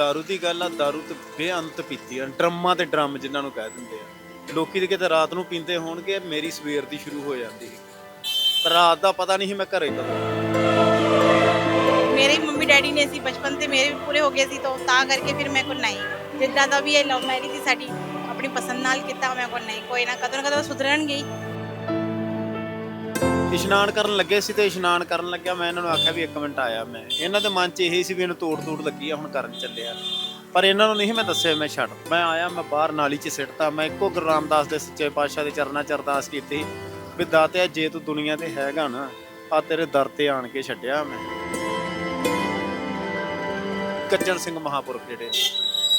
ਦਾਰੂ ਦੀ ਗੱਲ ਆ ਦਾਰੂ ਤੇ ਬੇਅੰਤ ਪੀਤੀ ਆ ਡਰਮਾਂ ਤੇ ਡਰਮ ਜਿਨ੍ਹਾਂ ਨੂੰ ਕਹਿ ਦਿੰਦੇ ਆ ਲੋਕੀ ਤੇ ਕਿਤੇ ਰਾਤ ਨੂੰ ਪੀਂਦੇ ਹੋਣਗੇ ਮੇਰੀ ਸਵੇਰ ਦੀ ਸ਼ੁਰੂ ਹੋ ਜਾਂਦੀ ਸੀ ਪਰ ਰਾਤ ਦਾ ਪਤਾ ਨਹੀਂ ਸੀ ਮੈਂ ਘਰੇ ਕਦੋਂ ਮੇਰੇ ਮੰਮੀ ਡੈਡੀ ਨੇ ਸੀ ਬਚਪਨ ਤੇ ਮੇਰੇ ਵੀ ਪੂਰੇ ਹੋ ਗਏ ਸੀ ਤਾਂ ਤਾਂ ਕਰਕੇ ਫਿਰ ਮੈਂ ਕੋਲ ਨਹੀਂ ਜਿੱਦਾਂ ਦਾ ਵੀ ਇਹ ਲਵ ਮੈਰਿਜ ਸੀ ਸਾਡੀ ਆਪਣੀ ਪਸੰਦ ਨਾਲ ਕੀਤਾ ਮੈਂ ਕੋਲ ਨਹੀਂ ਕੋਈ ਨਾ ਕਦੋਂ ਨਾ ਕਦੋਂ ਸੁਧਰਨਗੇ ਹੀ ਇਸ਼ਨਾਨ ਕਰਨ ਲੱਗੇ ਸੀ ਤੇ ਇਸ਼ਨਾਨ ਕਰਨ ਲੱਗਿਆ। ਮੈਂ ਇਹਨਾਂ ਨੂੰ ਆਖਿਆ ਵੀ 1 ਮਿੰਟ ਆਇਆ ਮੈਂ। ਇਹਨਾਂ ਦੇ ਮਨ 'ਚ ਇਹੀ ਸੀ ਵੀ ਇਹਨੂੰ ਤੋੜ ਤੋੜ ਲੱਗੀ ਆ, ਹੁਣ ਕਰਨ ਚੱਲਿਆ ਪਰ ਇਹਨਾਂ ਨੂੰ ਨਹੀਂ ਮੈਂ ਦੱਸਿਆ ਮੈਂ ਛੱਡ। ਮੈਂ ਆਇਆ, ਮੈਂ ਬਾਹਰ ਨਾਲੀ 'ਚ ਸਿੱਟਤਾ। ਮੈਂ ਇੱਕੋ ਗੁਰੂ ਰਾਮਦਾਸ ਦੇ ਸੱਚੇ ਪਾਤਸ਼ਾਹ ਦੇ ਚਰਨਾਂ 'ਚ ਅਰਦਾਸ ਕੀਤੀ। ਵੀ ਦਾਤਿਆ, ਜੇ ਤੂੰ ਦੁਨੀਆ ਤੇ ਹੈਗਾ ਨਾ, ਆ ਤੇਰੇ ਦਰ ਤੇ ਆਣ ਕੇ ਛੱਡਿਆ ਮੈਂ। ਕੱਜਣ ਸਿੰਘ ਮਹਾਪੁਰਖ ਜਿਹੜੇ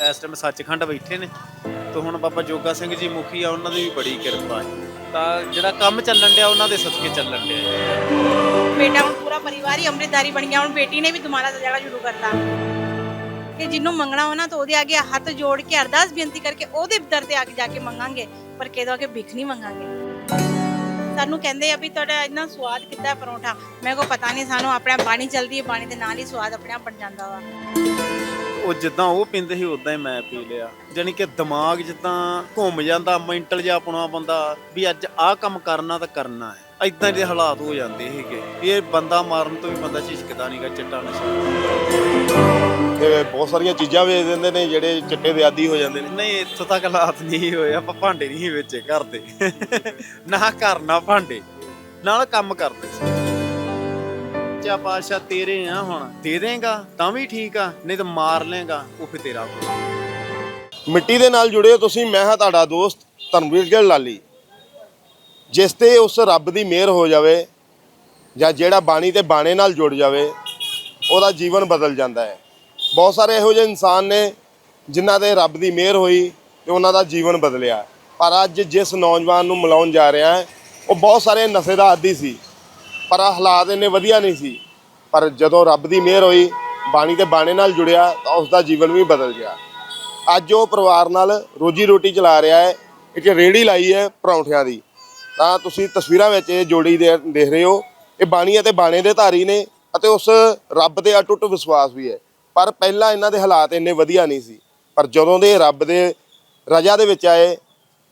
ਇਸ ਟਾਈਮ ਸੱਚਖੰਡ ਬੈਠੇ ਨੇ ਤੇ ਹੁਣ ਬਾਬਾ ਜੋਗਾ ਸਿੰਘ ਜੀ ਮੁਖੀ ਆ, ਉਹਨਾਂ ਦੀ ਵੀ ਬੜੀ ਕਿਰਪਾ ਹੈ। ਤਾਂ ਜਿਹੜਾ ਕੰਮ ਚੱਲਣ ਡਿਆ, ਉਹਨਾਂ ਦੇ ਸਦਕੇ ਚੱਲਣ ਡਿਆ ਬੇਟਾ, ਹੁਣ ਪੂਰਾ ਪਰਿਵਾਰ ਹੀ ਅੰਮ੍ਰਿਤਧਾਰੀ ਬਣ ਗਿਆ, ਹੁਣ ਬੇਟੀ ਨੇ ਵੀ ਦੁਬਾਰਾ ਸਜਾਣਾ ਸ਼ੁਰੂ ਕਰਤਾ। ਕਿ ਜਿਹਨੂੰ ਮੰਗਣਾ ਹੋ ਤਾਂ ਉਹਦੇ ਅੱਗੇ ਹੱਥ ਜੋੜ ਕੇ ਅਰਦਾਸ ਬੇਨਤੀ ਕਰਕੇ ਉਹਦੇ ਦਰ ਤੇ ਅੱਗੇ ਜਾ ਕੇ ਮੰਗਾਂਗੇ, ਪਰ ਕਿਦੋਂ ਅੱਗੇ ਭਿੱਖ ਨਹੀਂ ਮੰਗਾਂਗੇ। ਸਾਨੂੰ ਕਹਿੰਦੇ ਆ ਵੀ ਤੁਹਾਡਾ ਇੰਨਾ ਸਵਾਦ ਕਿੱਦਾਂ ਪਰੌਂਠਾ? ਮੈਂ ਕੋ ਪਤਾ ਨਹੀਂ, ਸਾਨੂੰ ਆਪਣੇ ਬਾਣੀ ਚੱਲਦੀ ਹੈ, ਬਾਣੀ ਦੇ ਨਾਲ ਹੀ ਸਵਾਦ ਆਪਣੇ ਆਪ ਬਣ ਜਾਂਦਾ ਵਾ। ਉਹ ਜਿੱਦਾਂ ਉਹ ਪੀਂਦੇ ਸੀ ਉਦਾਂ ਹੀ ਮੈਂ ਪੀ ਲਿਆ। ਜਾਣੀ ਕਿ ਦਿਮਾਗ ਜਿੱਦਾਂ ਘੁੰਮ ਜਾਂਦਾ ਮੈਂਟਲ ਜਿਹਾ ਆਪਣਾ ਬੰਦਾ ਵੀ ਅੱਜ ਆਹ ਕੰਮ ਕਰਨਾ ਤਾਂ ਕਰਨਾ ਹੈ। ਇਦਾਂ ਦੇ ਹਾਲਾਤ ਹੋ ਜਾਂਦੇ ਸੀਗੇ। ਇਹ ਬੰਦਾ ਮਾਰਨ ਤੋਂ ਵੀ ਬੰਦਾ ਝਿਜਕਦਾ ਨਹੀਂਗਾ ਚਿੱਟਾ ਨਸ਼ਾ। ਤੇ ਬਹੁਤ ਸਾਰੀਆਂ ਚੀਜ਼ਾਂ ਵੇਚ ਦਿੰਦੇ ਨੇ ਜਿਹੜੇ ਚਿੱਟੇ ਦੇ ਆਦੀ ਹੋ ਜਾਂਦੇ ਨੇ। ਨਹੀਂ ਇੱਥੋਂ ਤੱਕ ਹਾਲਾਤ ਨਹੀਂ ਹੋਏ। ਆਪਾਂ ਭਾਂਡੇ ਨਹੀਂ ਵੇਚੇ ਘਰ ਦੇ। ਨਾ ਘਰ ਨਾ ਭਾਂਡੇ। ਨਾਲ ਕੰਮ ਕਰਦੇ ਸੀ। ਚਾ ਪਾਸ਼ਾ ਤੇਰੇ ਆ ਹੁਣ। ਦੇ ਦੇਂਗਾ, ਤਾਂ ਵੀ ਠੀਕ ਆ, ਨਹੀਂ ਤਾਂ ਮਾਰ ਲੇਗਾ, ਉਹ ਫਿਰ ਤੇਰਾ ਮਿੱਟੀ ਦੇ ਨਾਲ ਜੁੜੇ ਹੋ ਤੁਸੀਂ, ਮੈਂ ਹਾਂ ਤੁਹਾਡਾ ਦੋਸਤ ਧਰਮਵੀਰ ਗਿੱਲ ਲਾਲੀ। ਜਿਸ ਤੇ ਉਸ ਰੱਬ ਦੀ ਮਿਹਰ ਹੋ ਜਾਵੇ, ਜਾਂ ਜਿਹੜਾ ਬਾਣੀ ਤੇ ਬਾਣੇ ਨਾਲ ਜੁੜ ਜਾਵੇ, ਉਹਦਾ ਜੀਵਨ ਬਦਲ ਜਾਂਦਾ ਹੈ। ਬਹੁਤ ਸਾਰੇ ਇਹੋ ਜਿਹੇ ਇਨਸਾਨ ਨੇ, ਜਿਨ੍ਹਾਂ ਦੇ ਰੱਬ ਦੀ ਮਿਹਰ ਹੋਈ ਤੇ ਉਹਨਾਂ ਦਾ ਜੀਵਨ ਬਦਲਿਆ। ਪਰ ਅੱਜ ਜਿਸ ਨੌਜਵਾਨ ਨੂੰ ਮਿਲਾਉਣ ਜਾ ਰਿਹਾ ਹੈ, ਉਹ ਬਹੁਤ ਸਾਰੇ ਨਸ਼ੇ ਦਾ ਆਦੀ ਸੀ। ਪਰ ਆਹ ਹਾਲਾਤ ਇੰਨੇ ਵਧੀਆ ਨਹੀਂ ਸੀ। ਪਰ ਜਦੋਂ ਰੱਬ ਦੀ ਮਿਹਰ ਹੋਈ, ਬਾਣੀ ਤੇ ਬਾਣੇ ਨਾਲ ਜੁੜਿਆ, ਤਾਂ ਉਸ ਦਾ ਜੀਵਨ ਵੀ ਬਦਲ ਗਿਆ। ਅੱਜ ਉਹ ਪਰਿਵਾਰ ਨਾਲ ਰੋਜੀ ਰੋਟੀ ਚਲਾ ਰਿਹਾ ਹੈ, ਇੱਕ ਰੇੜੀ ਲਾਈ ਹੈ ਪਰੌਂਠਿਆਂ ਦੀ। ਤਾਂ ਤੁਸੀਂ ਤਸਵੀਰਾਂ ਵਿੱਚ ਇਹ ਜੋੜੀ ਦੇ ਦੇਖ ਰਹੇ ਹੋ, ਇਹ ਬਾਣੀ ਅਤੇ ਬਾਣੇ ਦੇ ਧਾਰੀ ਨੇ ਅਤੇ ਉਸ ਰੱਬ ਦੇ ਅਟੁੱਟ ਵਿਸ਼ਵਾਸ ਵੀ ਹੈ। ਪਰ ਪਹਿਲਾਂ ਇਹਨਾਂ ਦੇ ਹਾਲਾਤ ਇੰਨੇ ਵਧੀਆ ਨਹੀਂ ਸੀ। ਪਰ ਜਦੋਂ ਦੇ ਰੱਬ ਦੇ ਰਜਾ ਦੇ ਵਿੱਚ ਆਏ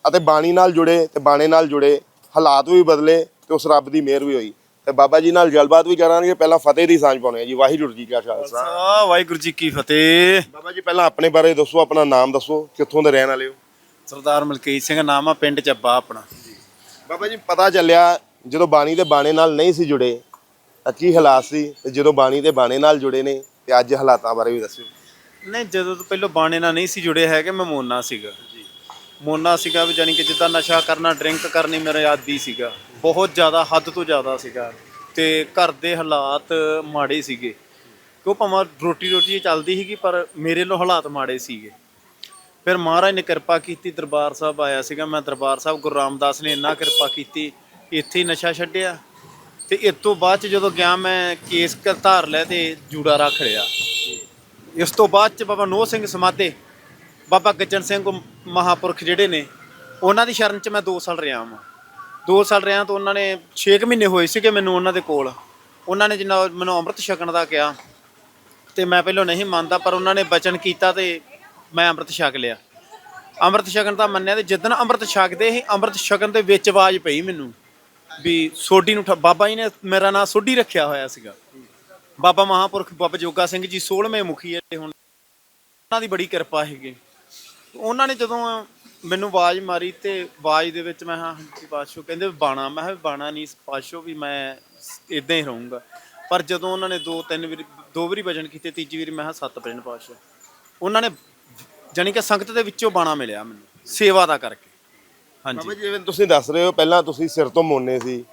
ਅਤੇ ਬਾਣੀ ਨਾਲ ਜੁੜੇ ਤੇ ਬਾਣੇ ਨਾਲ ਜੁੜੇ, ਹਾਲਾਤ ਵੀ ਬਦਲੇ ਤੇ ਉਸ ਰੱਬ ਦੀ ਮਿਹਰ ਵੀ ਹੋਈ। ਬਾਬਾ ਜੀ ਨਾਲ ਗੱਲਬਾਤ ਵੀ ਕਰਾਂਗੇ ਪਹਿਲਾਂ ਫਤਿਹ ਦੀ ਸਾਂਝ ਪਾਉਣੀ ਹੈ ਜੀ ਵਾਹਿਗੁਰੂ ਜੀ ਕਾ ਖਾਲਸਾ। ਆ ਵਾਹਿਗੁਰੂ ਜੀ ਕੀ ਫਤਿਹ। ਬਾਬਾ ਜੀ ਪਹਿਲਾਂ ਆਪਣੇ ਬਾਰੇ ਦੱਸੋ ਆਪਣਾ ਨਾਮ ਦੱਸੋ ਕਿੱਥੋਂ ਦੇ ਰਹਿਣ ਵਾਲੇ ਹੋ? ਸਰਦਾਰ ਮਲਕੀਤ ਸਿੰਘ ਨਾਮ ਆ ਪਿੰਡ ਚੱਬਾ ਆਪਣਾ। ਬਾਬਾ ਜੀ ਪਤਾ ਚੱਲਿਆ ਜਦੋਂ ਬਾਣੀ ਦੇ ਬਾਣੇ ਨਾਲ ਨਹੀਂ ਸੀ ਜੁੜੇ ਤਾਂ ਕੀ ਹਾਲਾਤ ਸੀ? ਤੇ ਜਦੋਂ ਬਾਣੀ ਦੇ ਬਾਣੇ ਨਾਲ ਜੁੜੇ ਨੇ ਤੇ ਅੱਜ ਹਾਲਾਤਾਂ ਬਾਰੇ ਵੀ ਦੱਸਿਓ। ਨਹੀਂ ਜਦੋਂ ਤੋਂ ਪਹਿਲਾਂ ਬਾਣੇ ਨਾਲ ਨਹੀਂ ਸੀ ਜੁੜੇ ਹੈਗੇ ਮੈਂ ਮੋਨਾ ਸੀਗਾ। ਜੀ। ਮੋਨਾ ਸੀਗਾ ਵੀ ਜਾਨੀ ਕਿ ਜਿੱਦਾਂ ਨਸ਼ਾ ਕਰਨਾ ਡਰਿੰਕ ਕਰਨੀ ਮੇਰੇ ਆਦੀ ਸੀਗਾ। ਬਹੁਤ ਜ਼ਿਆਦਾ ਹੱਦ ਤੋਂ ਜ਼ਿਆਦਾ ਸੀਗਾ ਤੇ ਘਰ ਦੇ ਹਾਲਾਤ ਮਾੜੇ ਸੀਗੇ। ਕਿਉਂ ਭਾਵੇਂ ਰੋਟੀ ਰੋਟੀ ਚੱਲਦੀ ਸੀਗੀ, ਪਰ ਮੇਰੇ ਲੋ ਹਾਲਾਤ ਮਾੜੇ ਸੀਗੇ। ਫਿਰ ਮਹਾਰਾਜ ਨੇ ਕਿਰਪਾ ਕੀਤੀ, ਦਰਬਾਰ ਸਾਹਿਬ ਆਇਆ ਸੀਗਾ। ਮੈਂ ਦਰਬਾਰ ਸਾਹਿਬ ਗੁਰੂ ਰਾਮਦਾਸ ਨੇ ਇੰਨਾ ਕਿਰਪਾ ਕੀਤੀ, ਇੱਥੇ ਹੀ ਨਸ਼ਾ ਛੱਡਿਆ। ਤੇ ਇਸ ਤੋਂ ਬਾਅਦ ਚ ਜਦੋਂ ਗਿਆ ਮੈਂ ਕੇਸ ਧਾਰ ਲੈ ਤੇ ਜੂੜਾ ਰੱਖ ਲਿਆ। ਇਸ ਤੋਂ ਬਾਅਦ ਚ ਬਾਬਾ ਨੋਹ ਸਿੰਘ ਸਮਾਧੇ, ਬਾਬਾ ਗੱਜਣ ਸਿੰਘ ਮਹਾਪੁਰਖ ਜਿਹੜੇ ਨੇ, ਉਹਨਾਂ ਦੀ ਸ਼ਰਨ ਚ ਮੈਂ 2 ਸਾਲ ਰਿਹਾ ਹਾਂ 2 ਸਾਲ ਰਿਹਾ ਤਾਂ ਉਹਨਾਂ ਨੇ 6 ਮਹੀਨੇ ਹੋਏ ਸੀਗੇ ਮੈਨੂੰ ਉਹਨਾਂ ਦੇ ਕੋਲ। ਉਹਨਾਂ ਨੇ ਜਿੰਨਾ ਮੈਨੂੰ ਅੰਮ੍ਰਿਤ ਛਕਣ ਦਾ ਕਿਹਾ ਤੇ ਮੈਂ ਪਹਿਲਾਂ ਨਹੀਂ ਮੰਨਦਾ, ਪਰ ਉਹਨਾਂ ਨੇ ਬਚਨ ਕੀਤਾ ਤੇ ਮੈਂ ਅੰਮ੍ਰਿਤ ਛਕ ਲਿਆ। ਅੰਮ੍ਰਿਤ ਛਕਣ ਦਾ ਮੰਨਿਆ ਤੇ ਜਿੱਦਣ ਅੰਮ੍ਰਿਤ ਛਕਦੇ ਸੀ, ਅੰਮ੍ਰਿਤ ਛਕਣ ਦੇ ਵਿੱਚ ਆਵਾਜ਼ ਪਈ ਮੈਨੂੰ ਵੀ ਸੋਢੀ ਨੂੰ ਠ- ਬਾਬਾ ਜੀ ਨੇ ਮੇਰਾ ਨਾਂ ਸੋਢੀ ਰੱਖਿਆ ਹੋਇਆ ਸੀਗਾ। ਬਾਬਾ ਮਹਾਪੁਰਖ ਬਾਬਾ ਜੋਗਾ ਸਿੰਘ ਜੀ 16ਵੇਂ ਮੁਖੀ ਹੈ ਹੁਣ ਉਹਨਾਂ ਦੀ ਬੜੀ ਕਿਰਪਾ ਹੈਗੀ। ਉਹਨਾਂ ਨੇ ਜਦੋਂ ਮੈਨੂੰ ਆਵਾਜ਼ ਮਾਰੀ ਤੇ ਆਵਾਜ਼ ਦੇ ਵਿੱਚ ਮੈਂ ਹਾਂ ਹਾਂਜੀ ਪਾਸ਼ੋ ਕਹਿੰਦੇ ਬਾਣਾ ਮੈਂ ਕਿਹਾ ਬਾਣਾ ਨਹੀਂ ਪਾਸ਼ੋ ਵੀ ਮੈਂ ਇਦਾਂ ਹੀ ਰਹੂੰਗਾ। ਪਰ ਜਦੋਂ ਉਹਨਾਂ ਨੇ ਦੋ ਤਿੰਨ ਵਾਰੀ ਦੋ ਵਾਰੀ ਵਜਨ ਕੀਤੇ ਤੀਜੀ ਵਾਰੀ ਮੈਂ ਕਿਹਾ ਸੱਤ ਭਜਨ ਪਾਸ਼ੋ ਉਹਨਾਂ ਨੇ ਜਾਣੀ ਕਿ ਸੰਗਤ ਦੇ ਵਿੱਚੋਂ ਬਾਣਾ ਮਿਲਿਆ ਮੈਨੂੰ ਸੇਵਾ ਦਾ ਕਰਕੇ। ਬਾਬਾ ਹਾਂਜੀ ਜੀ ਜਿਵੇਂ ਤੁਸੀਂ ਦੱਸ ਰਹੇ ਹੋ ਪਹਿਲਾਂ ਤੁਸੀਂ ਸਿਰ ਤੋਂ ਮੋਨੇ ਸੀ